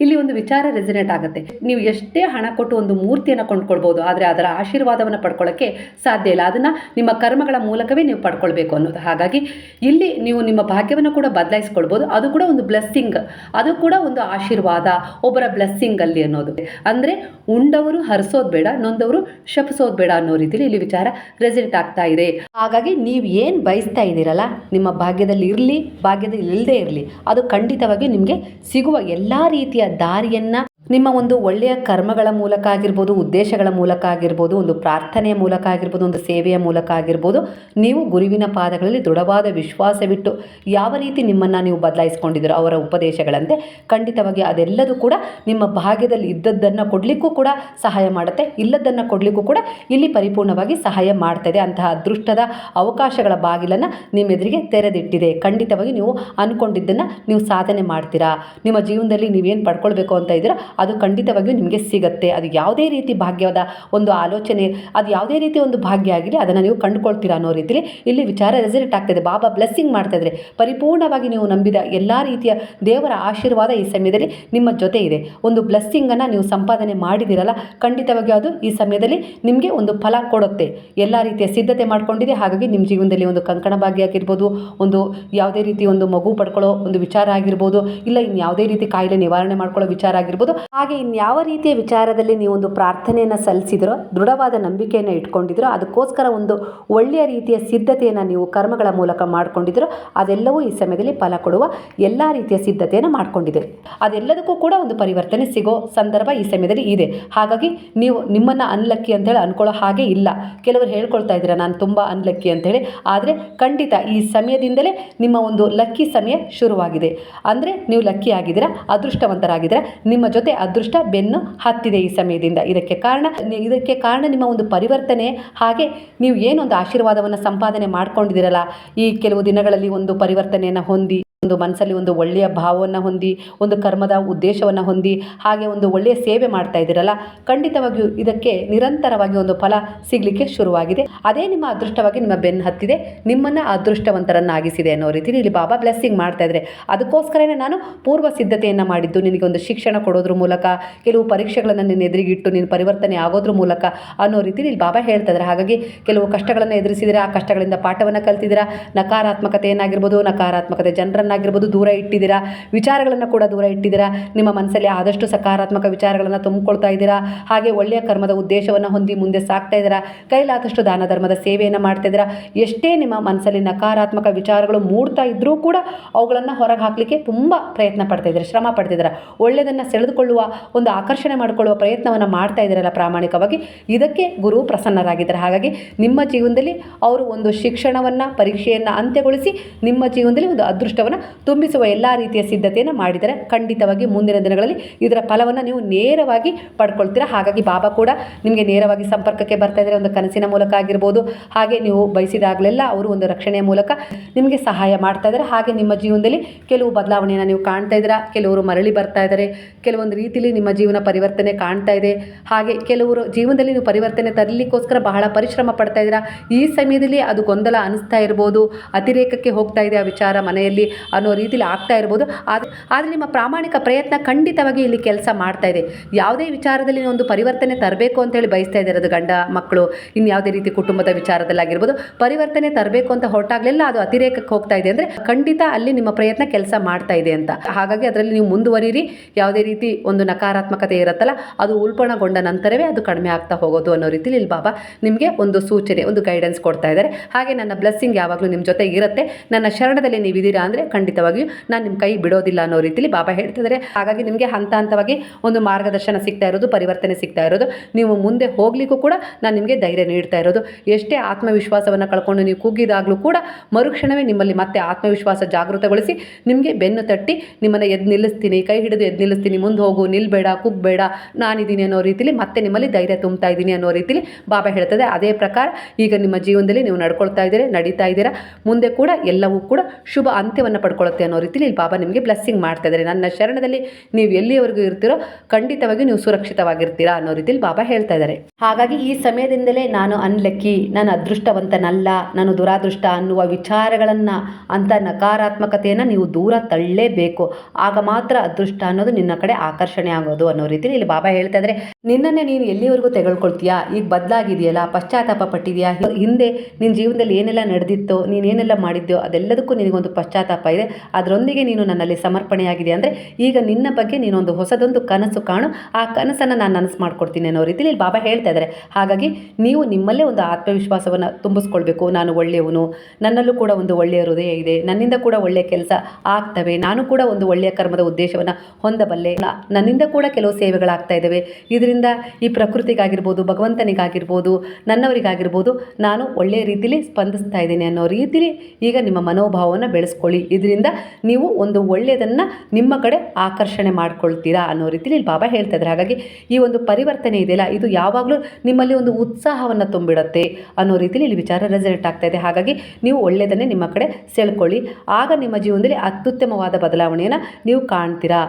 ಇಲ್ಲಿ ಒಂದು ವಿಚಾರ ರೆಸಿನೇಟ್ ಆಗುತ್ತೆ. ನೀವು ಎಷ್ಟೇ ಹಣ ಕೊಟ್ಟು ಒಂದು ಮೂರ್ತಿಯನ್ನು ಕೊಂಡ್ಕೊಳ್ಬೋದು, ಆದರೆ ಅದರ ಆಶೀರ್ವಾದವನ್ನು ಪಡ್ಕೊಳ್ಳೋಕ್ಕೆ ಸಾಧ್ಯ ಇಲ್ಲ. ಅದನ್ನು ನಿಮ್ಮ ಕರ್ಮಗಳ ಮೂಲಕವೇ ನೀವು ಪಡ್ಕೊಳ್ಬೇಕು ಅನ್ನೋದು. ಹಾಗಾಗಿ ಇಲ್ಲಿ ನೀವು ನಿಮ್ಮ ಭಾಗ್ಯವನ್ನು ಕೂಡ ಬದಲಾಯಿಸ್ಕೊಳ್ಬೋದು. ಅದು ಕೂಡ ಒಂದು ಬ್ಲೆಸ್ಸಿಂಗ್ ಅದು ಕೂಡ ಒಂದು ಆಶೀರ್ವಾದ, ಒಬ್ಬರ ಬ್ಲೆಸ್ಸಿಂಗ್ ಅಲ್ಲಿ ಅನ್ನೋದು. ಅಂದರೆ ಉಂಡವರು ಹರಿಸೋದು ಬೇಡ, ನೊಂದವರು ಶಪಿಸೋದು ಬೇಡ ಅನ್ನೋ ರೀತಿಯಲ್ಲಿ ಇಲ್ಲಿ ವಿಚಾರ ರೆಸಿಡೆಂಟ್ ಆಗ್ತಾ ಇದೆ. ಹಾಗಾಗಿ ನೀವು ಏನು ಬಯಸ್ತಾ ಇದ್ದೀರಲ್ಲ, ನಿಮ್ಮ ಭಾಗ್ಯದಲ್ಲಿ ಇರಲಿ, ಭಾಗ್ಯದಲ್ಲಿ ಇಲ್ಲದೇ ಇರಲಿ, ಅದು ಖಂಡಿತವಾಗಿ ನಿಮಗೆ ಸಿಗುವ ಎಲ್ಲ ರೀತಿಯ ದಾರಿಯನ್ನು ನಿಮ್ಮ ಒಂದು ಒಳ್ಳೆಯ ಕರ್ಮಗಳ ಮೂಲಕ ಆಗಿರ್ಬೋದು, ಉದ್ದೇಶಗಳ ಮೂಲಕ ಆಗಿರ್ಬೋದು, ಒಂದು ಪ್ರಾರ್ಥನೆಯ ಮೂಲಕ ಆಗಿರ್ಬೋದು, ಒಂದು ಸೇವೆಯ ಮೂಲಕ ಆಗಿರ್ಬೋದು, ನೀವು ಗುರುವಿನ ಪಾದಗಳಲ್ಲಿ ದೃಢವಾದ ವಿಶ್ವಾಸವಿಟ್ಟು ಯಾವ ರೀತಿ ನಿಮ್ಮನ್ನು ನೀವು ಬದಲಾಯಿಸ್ಕೊಂಡಿದ್ದೀರೋ ಅವರ ಉಪದೇಶಗಳಂತೆ ಖಂಡಿತವಾಗಿ ಅದೆಲ್ಲದೂ ಕೂಡ ನಿಮ್ಮ ಭಾಗ್ಯದಲ್ಲಿ ಇದ್ದದ್ದನ್ನು ಕೊಡಲಿಕ್ಕೂ ಕೂಡ ಸಹಾಯ ಮಾಡುತ್ತೆ. ಇಲ್ಲದನ್ನು ಕೊಡಲಿಕ್ಕೂ ಕೂಡ ಇಲ್ಲಿ ಪರಿಪೂರ್ಣವಾಗಿ ಸಹಾಯ ಮಾಡ್ತದೆ. ಅಂತಹ ಅದೃಷ್ಟದ ಅವಕಾಶಗಳ ಬಾಗಿಲನ್ನು ನಿಮ್ಮೆದುರಿಗೆ ತೆರೆದಿಟ್ಟಿದೆ. ಖಂಡಿತವಾಗಿ ನೀವು ಅಂದ್ಕೊಂಡಿದ್ದನ್ನು ನೀವು ಸಾಧನೆ ಮಾಡ್ತೀರಾ? ನಿಮ್ಮ ಜೀವನದಲ್ಲಿ ನೀವೇನು ಪಡ್ಕೊಳ್ಬೇಕು ಅಂತ ಇದ್ದೀರಾ? ಅದು ಖಂಡಿತವಾಗಿಯೂ ನಿಮಗೆ ಸಿಗುತ್ತೆ. ಅದು ಯಾವುದೇ ರೀತಿ ಭಾಗ್ಯದ ಒಂದು ಆಲೋಚನೆ, ಅದು ಯಾವುದೇ ರೀತಿ ಒಂದು ಭಾಗ್ಯ ಆಗಿರಲಿ, ಅದನ್ನು ನೀವು ಕಂಡುಕೊಳ್ತೀರಾ ಅನ್ನೋ ರೀತಿಯಲ್ಲಿ ಇಲ್ಲಿ ವಿಚಾರ ರೆಸಲ್ಟ್ ಆಗ್ತದೆ. ಬಾಬಾ ಬ್ಲೆಸ್ಸಿಂಗ್ ಮಾಡ್ತಾ ಇದ್ರೆ ಪರಿಪೂರ್ಣವಾಗಿ ನೀವು ನಂಬಿದ ಎಲ್ಲ ರೀತಿಯ ದೇವರ ಆಶೀರ್ವಾದ ಈ ಸಮಯದಲ್ಲಿ ನಿಮ್ಮ ಜೊತೆ ಇದೆ. ಒಂದು ಬ್ಲೆಸ್ಸಿಂಗನ್ನು ನೀವು ಸಂಪಾದನೆ ಮಾಡಿದಿರಲ್ಲ ಖಂಡಿತವಾಗಿ ಅದು ಈ ಸಮಯದಲ್ಲಿ ನಿಮಗೆ ಒಂದು ಫಲ ಕೊಡುತ್ತೆ. ಎಲ್ಲ ರೀತಿಯ ಸಿದ್ಧತೆ ಮಾಡಿಕೊಂಡಿದೆ. ಹಾಗಾಗಿ ನಿಮ್ಮ ಜೀವನದಲ್ಲಿ ಒಂದು ಕಂಕಣ ಭಾಗ್ಯ ಆಗಿರ್ಬೋದು, ಒಂದು ಯಾವುದೇ ರೀತಿ ಒಂದು ಮಗು ಪಡ್ಕೊಳ್ಳೋ ಒಂದು ವಿಚಾರ ಆಗಿರ್ಬೋದು, ಇಲ್ಲ ಇನ್ನು ಯಾವುದೇ ರೀತಿ ಕಾಯಿಲೆ ನಿವಾರಣೆ ಮಾಡ್ಕೊಳ್ಳೋ ವಿಚಾರ ಆಗಿರ್ಬೋದು ಹಾಗೆ ಇನ್ಯಾವ ರೀತಿಯ ವಿಚಾರದಲ್ಲಿ ನೀವು ಒಂದು ಪ್ರಾರ್ಥನೆಯನ್ನು ಸಲ್ಲಿಸಿದ್ರೋ, ದೃಢವಾದ ನಂಬಿಕೆಯನ್ನು ಇಟ್ಕೊಂಡಿದ್ರೋ, ಅದಕ್ಕೋಸ್ಕರ ಒಂದು ಒಳ್ಳೆಯ ರೀತಿಯ ಸಿದ್ಧತೆಯನ್ನು ನೀವು ಕರ್ಮಗಳ ಮೂಲಕ ಮಾಡಿಕೊಂಡಿದ್ರೋ, ಅದೆಲ್ಲವೂ ಈ ಸಮಯದಲ್ಲಿ ಫಲ ಕೊಡುವ ಎಲ್ಲ ರೀತಿಯ ಸಿದ್ಧತೆಯನ್ನು ಮಾಡಿಕೊಂಡಿದೆ. ಅದೆಲ್ಲದಕ್ಕೂ ಕೂಡ ಒಂದು ಪರಿವರ್ತನೆ ಸಿಗೋ ಸಂದರ್ಭ ಈ ಸಮಯದಲ್ಲಿ ಇದೆ. ಹಾಗಾಗಿ ನೀವು ನಿಮ್ಮನ್ನು ಅನ್ಲಕ್ಕಿ ಅಂತೇಳಿ ಅನ್ಕೊಳ್ಳೋ ಹಾಗೆ ಇಲ್ಲ. ಕೆಲವರು ಹೇಳ್ಕೊಳ್ತಾ ಇದ್ದೀರಾ, ನಾನು ತುಂಬ ಅನ್ಲಕ್ಕಿ ಅಂತೇಳಿ ಆದರೆ ಖಂಡಿತ ಈ ಸಮಯದಿಂದಲೇ ನಿಮ್ಮ ಒಂದು ಲಕ್ಕಿ ಸಮಯ ಶುರುವಾಗಿದೆ. ಅಂದರೆ ನೀವು ಲಕ್ಕಿ ಆಗಿದ್ದೀರಾ, ಅದೃಷ್ಟವಂತರಾಗಿದ್ದೀರಾ, ನಿಮ್ಮ ಜೊತೆ ಅದೃಷ್ಟ ಬೆನ್ನು ಹತ್ತಿದೆ ಈ ಸಮಯದಿಂದ. ಇದಕ್ಕೆ ಕಾರಣ ಇದಕ್ಕೆ ಕಾರಣ ನಿಮ್ಮ ಒಂದು ಪರಿವರ್ತನೆ, ಹಾಗೆ ನೀವು ಏನೊಂದು ಆಶೀರ್ವಾದವನ್ನು ಸಂಪಾದನೆ ಮಾಡ್ಕೊಂಡಿದ್ದೀರಲ್ಲ, ಈ ಕೆಲವು ದಿನಗಳಲ್ಲಿ ಒಂದು ಪರಿವರ್ತನೆಯನ್ನು ಹೊಂದಿ. ಒಂದು ಮನಸ್ಸಲ್ಲಿ ಒಂದು ಒಳ್ಳೆಯ ಭಾವವನ್ನು ಹೊಂದಿ, ಒಂದು ಕರ್ಮದ ಉದ್ದೇಶವನ್ನು ಹೊಂದಿ, ಹಾಗೆ ಒಂದು ಒಳ್ಳೆಯ ಸೇವೆ ಮಾಡ್ತಾ ಇದ್ದೀರಲ್ಲ, ಖಂಡಿತವಾಗಿಯೂ ಇದಕ್ಕೆ ನಿರಂತರವಾಗಿ ಒಂದು ಫಲ ಸಿಗಲಿಕ್ಕೆ ಶುರುವಾಗಿದೆ. ಅದೇ ನಿಮ್ಮ ಅದೃಷ್ಟವಾಗಿ ನಿಮ್ಮ ಬೆನ್ನು ಹತ್ತಿದೆ, ನಿಮ್ಮನ್ನು ಅದೃಷ್ಟವಂತರನ್ನಾಗಿಸಿದೆ ಅನ್ನೋ ರೀತಿಯಲ್ಲಿ ಇಲ್ಲಿ ಬಾಬಾ ಬ್ಲೆಸ್ಸಿಂಗ್ ಮಾಡ್ತಾ ಇದ್ದಾರೆ. ಅದಕ್ಕೋಸ್ಕರನೇ ನಾನು ಪೂರ್ವ ಸಿದ್ಧತೆಯನ್ನು ಮಾಡಿದ್ದು, ನಿನಗೆ ಒಂದು ಶಿಕ್ಷಣ ಕೊಡೋದ್ರ ಮೂಲಕ, ಕೆಲವು ಪರೀಕ್ಷೆಗಳನ್ನು ನಿನ್ನ ಎದುರಿಗಿಟ್ಟು ನೀನು ಪರಿವರ್ತನೆ ಆಗೋದ್ರ ಮೂಲಕ ಅನ್ನೋ ರೀತಿಯಲ್ಲಿ ಇಲ್ಲಿ ಬಾಬಾ ಹೇಳ್ತಾ ಇದ್ದಾರೆ. ಹಾಗಾಗಿ ಕೆಲವು ಕಷ್ಟಗಳನ್ನು ಎದುರಿಸಿದರೆ ಆ ಕಷ್ಟಗಳಿಂದ ಪಾಠವನ್ನು ಕಲ್ತಿದ್ದೀರಾ, ನಕಾರಾತ್ಮಕತೆ ಏನಾಗಿರ್ಬೋದು, ನಕಾರಾತ್ಮಕತೆ ಜನರನ್ನಾಗಿರ್ಬೋದು ದೂರ ಇಟ್ಟಿದ್ದೀರಾ? ವಿಚಾರಗಳನ್ನು ಕೂಡ ದೂರ ಇಟ್ಟಿದ್ದೀರಾ? ನಿಮ್ಮ ಮನಸ್ಸಲ್ಲಿ ಆದಷ್ಟು ಸಕಾರಾತ್ಮಕ ವಿಚಾರಗಳನ್ನು ತುಂಬಿಕೊಳ್ತಾ ಇದ್ದೀರಾ? ಹಾಗೆ ಒಳ್ಳೆಯ ಕರ್ಮದ ಉದ್ದೇಶವನ್ನು ಹೊಂದಿ ಮುಂದೆ ಸಾಗ್ತಾ ಇದ್ದೀರಾ? ಕೈಲಾದಷ್ಟು ದಾನ ಧರ್ಮದ ಸೇವೆಯನ್ನು ಮಾಡ್ತಾ ಎಷ್ಟೇ ನಿಮ್ಮ ಮನಸ್ಸಲ್ಲಿ ನಕಾರಾತ್ಮಕ ವಿಚಾರಗಳು ಮೂಡ್ತಾ ಇದ್ದರೂ ಕೂಡ ಅವುಗಳನ್ನು ಹೊರಗೆ ಹಾಕಲಿಕ್ಕೆ ತುಂಬ ಪ್ರಯತ್ನ ಪಡ್ತಾ ಇದ್ದಾರೆ? ಶ್ರಮ ಪಡ್ತಿದ್ದೀರಾ ಒಳ್ಳೆಯದನ್ನು ಸೆಳೆದುಕೊಳ್ಳುವ ಒಂದು ಆಕರ್ಷಣೆ ಮಾಡಿಕೊಳ್ಳುವ ಪ್ರಯತ್ನವನ್ನು ಮಾಡ್ತಾ ಇದ್ದೀರಲ್ಲ ಪ್ರಾಮಾಣಿಕವಾಗಿ? ಇದಕ್ಕೆ ಗುರು ಪ್ರಸನ್ನರಾಗಿದ್ದಾರೆ. ಹಾಗಾಗಿ ನಿಮ್ಮ ಜೀವನದಲ್ಲಿ ಅವರು ಒಂದು ಶಿಕ್ಷಣವನ್ನು, ಪರೀಕ್ಷೆಯನ್ನು ಅಂತ್ಯಗೊಳಿಸಿ ನಿಮ್ಮ ಜೀವನದಲ್ಲಿ ಒಂದು ಅದೃಷ್ಟವನ್ನು ತುಂಬಿಸುವ ಎಲ್ಲ ರೀತಿಯ ಸಿದ್ಧತೆಯನ್ನು ಮಾಡಿದರೆ ಖಂಡಿತವಾಗಿ ಮುಂದಿನ ದಿನಗಳಲ್ಲಿ ಇದರ ಫಲವನ್ನು ನೀವು ನೇರವಾಗಿ ಪಡ್ಕೊಳ್ತೀರಾ. ಹಾಗಾಗಿ ಬಾಬಾ ಕೂಡ ನಿಮಗೆ ನೇರವಾಗಿ ಸಂಪರ್ಕಕ್ಕೆ ಬರ್ತಾ ಇದ್ದಾರೆ. ಒಂದು ಕನಸಿನ ಮೂಲಕ ಆಗಿರ್ಬೋದು, ಹಾಗೆ ನೀವು ಬಯಸಿದಾಗಲೆಲ್ಲ ಅವರು ಒಂದು ರಕ್ಷಣೆಯ ಮೂಲಕ ನಿಮಗೆ ಸಹಾಯ ಮಾಡ್ತಾ ಇದ್ದಾರೆ. ಹಾಗೆ ನಿಮ್ಮ ಜೀವನದಲ್ಲಿ ಕೆಲವು ಬದಲಾವಣೆಯನ್ನು ನೀವು ಕಾಣ್ತಾ ಇದ್ದೀರಾ. ಕೆಲವರು ಮರಳಿ ಬರ್ತಾ ಇದ್ದಾರೆ. ಕೆಲವೊಂದು ರೀತಿಯಲ್ಲಿ ನಿಮ್ಮ ಜೀವನ ಪರಿವರ್ತನೆ ಕಾಣ್ತಾ ಇದೆ. ಹಾಗೆ ಕೆಲವರು ಜೀವನದಲ್ಲಿ ನೀವು ಪರಿವರ್ತನೆ ತರಲಿಕ್ಕೋಸ್ಕರ ಬಹಳ ಪರಿಶ್ರಮ ಪಡ್ತಾ ಇದ್ದೀರಾ. ಈ ಸಮಯದಲ್ಲಿ ಅದು ಗೊಂದಲ ಅನಿಸ್ತಾ ಇರ್ಬೋದು. ಅತಿರೇಕಕ್ಕೆ ಹೋಗ್ತಾ ಇದೆ ಆ ವಿಚಾರ ಮನೆಯಲ್ಲಿ. ಅನ್ನೋ ರೀತಿಯಲ್ಲಿ ಆಗ್ತಾ ಇರ್ಬೋದು. ಆದರೆ ನಿಮ್ಮ ಪ್ರಾಮಾಣಿಕ ಪ್ರಯತ್ನ ಖಂಡಿತವಾಗಿ ಇಲ್ಲಿ ಕೆಲಸ ಮಾಡ್ತಾ ಇದೆ. ಯಾವುದೇ ವಿಚಾರದಲ್ಲಿ ಒಂದು ಪರಿವರ್ತನೆ ತರಬೇಕು ಅಂತೇಳಿ ಬಯಸ್ತಾ ಇದ್ದಾರೆ ಅದು ಗಂಡ ಮಕ್ಕಳು ಇನ್ನು ಯಾವುದೇ ರೀತಿ ಕುಟುಂಬದ ವಿಚಾರದಲ್ಲಾಗಿರ್ಬೋದು. ಪರಿವರ್ತನೆ ತರಬೇಕು ಅಂತ ಹೊರಟಾಗಲೆಲ್ಲ ಅದು ಅತಿರೇಕಕ್ಕೆ ಹೋಗ್ತಾ ಇದೆ ಅಂದರೆ ಖಂಡಿತ ಅಲ್ಲಿ ನಿಮ್ಮ ಪ್ರಯತ್ನ ಕೆಲಸ ಮಾಡ್ತಾ ಇದೆ ಅಂತ. ಹಾಗಾಗಿ ಅದರಲ್ಲಿ ನೀವು ಮುಂದುವರಿರಿ. ಯಾವುದೇ ರೀತಿ ಒಂದು ನಕಾರಾತ್ಮಕತೆ ಇರುತ್ತಲ್ಲ, ಅದು ಉಲ್ಪಣಗೊಂಡ ನಂತರವೇ ಅದು ಕಡಿಮೆ ಆಗ್ತಾ ಹೋಗೋದು ಅನ್ನೋ ರೀತಿಲಿ ಇಲ್ಲಿ ಬಾಬಾ ನಿಮಗೆ ಒಂದು ಸೂಚನೆ, ಒಂದು ಗೈಡೆನ್ಸ್ ಕೊಡ್ತಾ ಇದ್ದಾರೆ. ಹಾಗೆ ನನ್ನ ಬ್ಲೆಸ್ಸಿಂಗ್ ಯಾವಾಗಲೂ ನಿಮ್ಮ ಜೊತೆ ಇರುತ್ತೆ. ನನ್ನ ಶರಣದಲ್ಲಿ ನೀವಿದ್ದೀರಾ ಅಂದರೆ ಖಂಡಿತವಾಗಿಯೂ ನಾನು ನಿಮ್ಮ ಕೈ ಬಿಡೋದಿಲ್ಲ ಅನ್ನೋ ರೀತಿಲಿ ಬಾಬಾ ಹೇಳ್ತಿದ್ದಾರೆ ಹಾಗಾಗಿ ನಿಮಗೆ ಹಂತ ಹಂತವಾಗಿ ಒಂದು ಮಾರ್ಗದರ್ಶನ ಸಿಗ್ತಾ ಇರೋದು, ಪರಿವರ್ತನೆ ಸಿಗ್ತಾ ಇರೋದು. ನೀವು ಮುಂದೆ ಹೋಗ್ಲಿಕ್ಕೂ ಕೂಡ ನಾನು ನಿಮಗೆ ಧೈರ್ಯ ನೀಡ್ತಾ ಇರೋದು. ಎಷ್ಟೇ ಆತ್ಮವಿಶ್ವಾಸವನ್ನು ಕಳ್ಕೊಂಡು ನೀವು ಕುಗ್ಗಿದಾಗಲೂ ಕೂಡ ಮರುಕ್ಷಣವೇ ನಿಮ್ಮಲ್ಲಿ ಮತ್ತೆ ಆತ್ಮವಿಶ್ವಾಸ ಜಾಗೃತಗೊಳಿಸಿ ನಿಮಗೆ ಬೆನ್ನು ತಟ್ಟಿ ನಿಮ್ಮನ್ನು ಎದ್ದು ನಿಲ್ಲಿಸ್ತೀನಿ, ಕೈ ಹಿಡಿದು ಎದ್ದು ನಿಲ್ಲಿಸ್ತೀನಿ, ಮುಂದೆ ಹೋಗು, ನಿಲ್ಬೇಡ ಕುಗ್ಬೇಡ ನಾನಿದ್ದೀನಿ ಅನ್ನೋ ರೀತಿಲಿ ಮತ್ತೆ ನಿಮ್ಮಲ್ಲಿ ಧೈರ್ಯ ತುಂಬ್ತಾ ಇದ್ದೀನಿ ಅನ್ನೋ ರೀತಿಲಿ ಬಾಬಾ ಹೇಳ್ತದೆ ಅದೇ ಪ್ರಕಾರ ಈಗ ನಿಮ್ಮ ಜೀವನದಲ್ಲಿ ನೀವು ನಡ್ಕೊಳ್ತಾ ಇದ್ದೀರಿ, ನಡೀತಾ ಇದ್ದೀರಾ, ಮುಂದೆ ಕೂಡ ಎಲ್ಲವೂ ಕೂಡ ಶುಭ ಅಂತ್ಯವನ್ನು ಪಡ್ಕೊಳ್ಳುತ್ತೆ ಅನ್ನೋ ರೀತಿಲಿ ಇಲ್ಲಿ ಬಾಬಾ ನಿಮಗೆ ಬ್ಲೆಸ್ಸಿಂಗ್ ಮಾಡ್ತಾ ಇದ್ದಾರೆ ನನ್ನ ಶರಣದಲ್ಲಿ ನೀವು ಎಲ್ಲಿಯವರೆಗೂ ಇರ್ತೀರೋ ಖಂಡಿತವಾಗಿ ನೀವು ಸುರಕ್ಷಿತವಾಗಿರ್ತೀರಾ ಅನ್ನೋ ರೀತಿಲಿ ಬಾಬಾ ಹೇಳ್ತಾ ಇದ್ದಾರೆ ಹಾಗಾಗಿ ಈ ಸಮಯದಿಂದಲೇ ನಾನು ಅನ್ಲಕ್ಕಿ, ನಾನು ಅದೃಷ್ಟವಂತನಲ್ಲ, ನಾನು ದುರಾದೃಷ್ಟ ಅನ್ನುವ ವಿಚಾರಗಳನ್ನು ಅಂತ ನಕಾರಾತ್ಮಕತೆಯನ್ನು ನೀವು ದೂರ ತಳ್ಳಲೇಬೇಕು ಆಗ ಮಾತ್ರ ಅದೃಷ್ಟ ಅನ್ನೋದು ನಿನ್ನ ಕಡೆ ಆಕರ್ಷಣೆ ಆಗೋದು ಅನ್ನೋ ರೀತಿಲಿ ಇಲ್ಲಿ ಬಾಬಾ ಹೇಳ್ತಾ ಇದ್ದಾರೆ ನಿನ್ನನ್ನೇ ನೀನು ಎಲ್ಲಿವರೆಗೂ ತೆಗೆದುಕೊಳ್ತೀಯಾ ಈಗ ಬದಲಾಗಿದೆಯಲ್ಲ, ಪಶ್ಚಾತ್ತಾಪ ಪಟ್ಟಿದೆಯಾ? ಹಿಂದೆ ನಿನ್ನ ಜೀವನದಲ್ಲಿ ಏನೆಲ್ಲ ನಡೆದಿತ್ತೋ ನೀನೇನೆಲ್ಲ ಮಾಡಿದ್ದೋ ಅದೆಲ್ಲದಕ್ಕೂ ನಿನಗೊಂದು ಪಶ್ಚಾತ್ತಾಪ ಇದೆ. ಅದರೊಂದಿಗೆ ನೀನು ನನ್ನಲ್ಲಿ ಸಮರ್ಪಣೆಯಾಗಿದೆ ಅಂದರೆ ಈಗ ನಿನ್ನ ಬಗ್ಗೆ ನೀನೊಂದು ಹೊಸದೊಂದು ಕನಸು ಕಾಣು. ಆ ಕನಸನ್ನು ನಾನು ನನಸು ಮಾಡ್ಕೊಡ್ತೀನಿ ಅನ್ನೋ ರೀತಿಯಲ್ಲಿ ಇಲ್ಲಿ ಬಾಬಾ ಹೇಳ್ತಾ ಇದ್ದಾರೆ ಹಾಗಾಗಿ ನೀವು ನಿಮ್ಮಲ್ಲೇ ಒಂದು ಆತ್ಮವಿಶ್ವಾಸವನ್ನು ತುಂಬಿಸ್ಕೊಳ್ಬೇಕು. ನಾನು ಒಳ್ಳೆಯವನು. ನನ್ನಲ್ಲೂ ಕೂಡ ಒಂದು ಒಳ್ಳೆಯ ಹೃದಯ ಇದೆ. ನನ್ನಿಂದ ಕೂಡ ಒಳ್ಳೆಯ ಕೆಲಸ ಆಗ್ತವೆ. ನಾನು ಕೂಡ ಒಂದು ಒಳ್ಳೆಯ ಕರ್ಮದ ಉದ್ದೇಶವನ್ನು ಹೊಂದಬಲ್ಲೆ. ನನ್ನಿಂದ ಕೂಡ ಕೆಲವು ಸೇವೆಗಳಾಗ್ತಾ ಇದ್ದಾವೆ ಇದರಿಂದ ಈ ಪ್ರಕೃತಿಗಾಗಿರ್ಬೋದು, ಭಗವಂತನಿಗಾಗಿರ್ಬೋದು, ನನ್ನವರಿಗಾಗಿರ್ಬೋದು ನಾನು ಒಳ್ಳೆಯ ರೀತಿಲಿ ಸ್ಪಂದಿಸ್ತಾ ಇದ್ದೀನಿ ಅನ್ನೋ ರೀತಿಲಿ ಈಗ ನಿಮ್ಮ ಮನೋಭಾವವನ್ನು ಬೆಳೆಸ್ಕೊಳ್ಳಿ. ಇದರಿಂದ ನೀವು ಒಂದು ಒಳ್ಳೆಯದನ್ನು ನಿಮ್ಮ ಕಡೆ ಆಕರ್ಷಣೆ ಮಾಡ್ಕೊಳ್ತೀರಾ ಅನ್ನೋ ರೀತಿಯಲ್ಲಿ ಇಲ್ಲಿ ಬಾಬಾ ಹೇಳ್ತಾ ಇದ್ದಾರೆ. ಹಾಗಾಗಿ ಈ ಒಂದು ಪರಿವರ್ತನೆ ಇದೆಯಲ್ಲ, ಇದು ಯಾವಾಗಲೂ ನಿಮ್ಮಲ್ಲಿ ಒಂದು ಉತ್ಸಾಹವನ್ನು ತುಂಬಿಡುತ್ತೆ ಅನ್ನೋ ರೀತಿಲಿ ಇಲ್ಲಿ ವಿಚಾರ ರೆಸಲ್ಟ್ ಆಗ್ತಾ ಇದೆ. ಹಾಗಾಗಿ ನೀವು ಒಳ್ಳೆಯದನ್ನೇ ನಿಮ್ಮ ಕಡೆ ಸೆಳ್ಕೊಳ್ಳಿ. ಆಗ ನಿಮ್ಮ ಜೀವನದಲ್ಲಿ ಅತ್ಯುತ್ತಮವಾದ ಬದಲಾವಣೆಯನ್ನು ನೀವು ಕಾಣ್ತೀರಾ,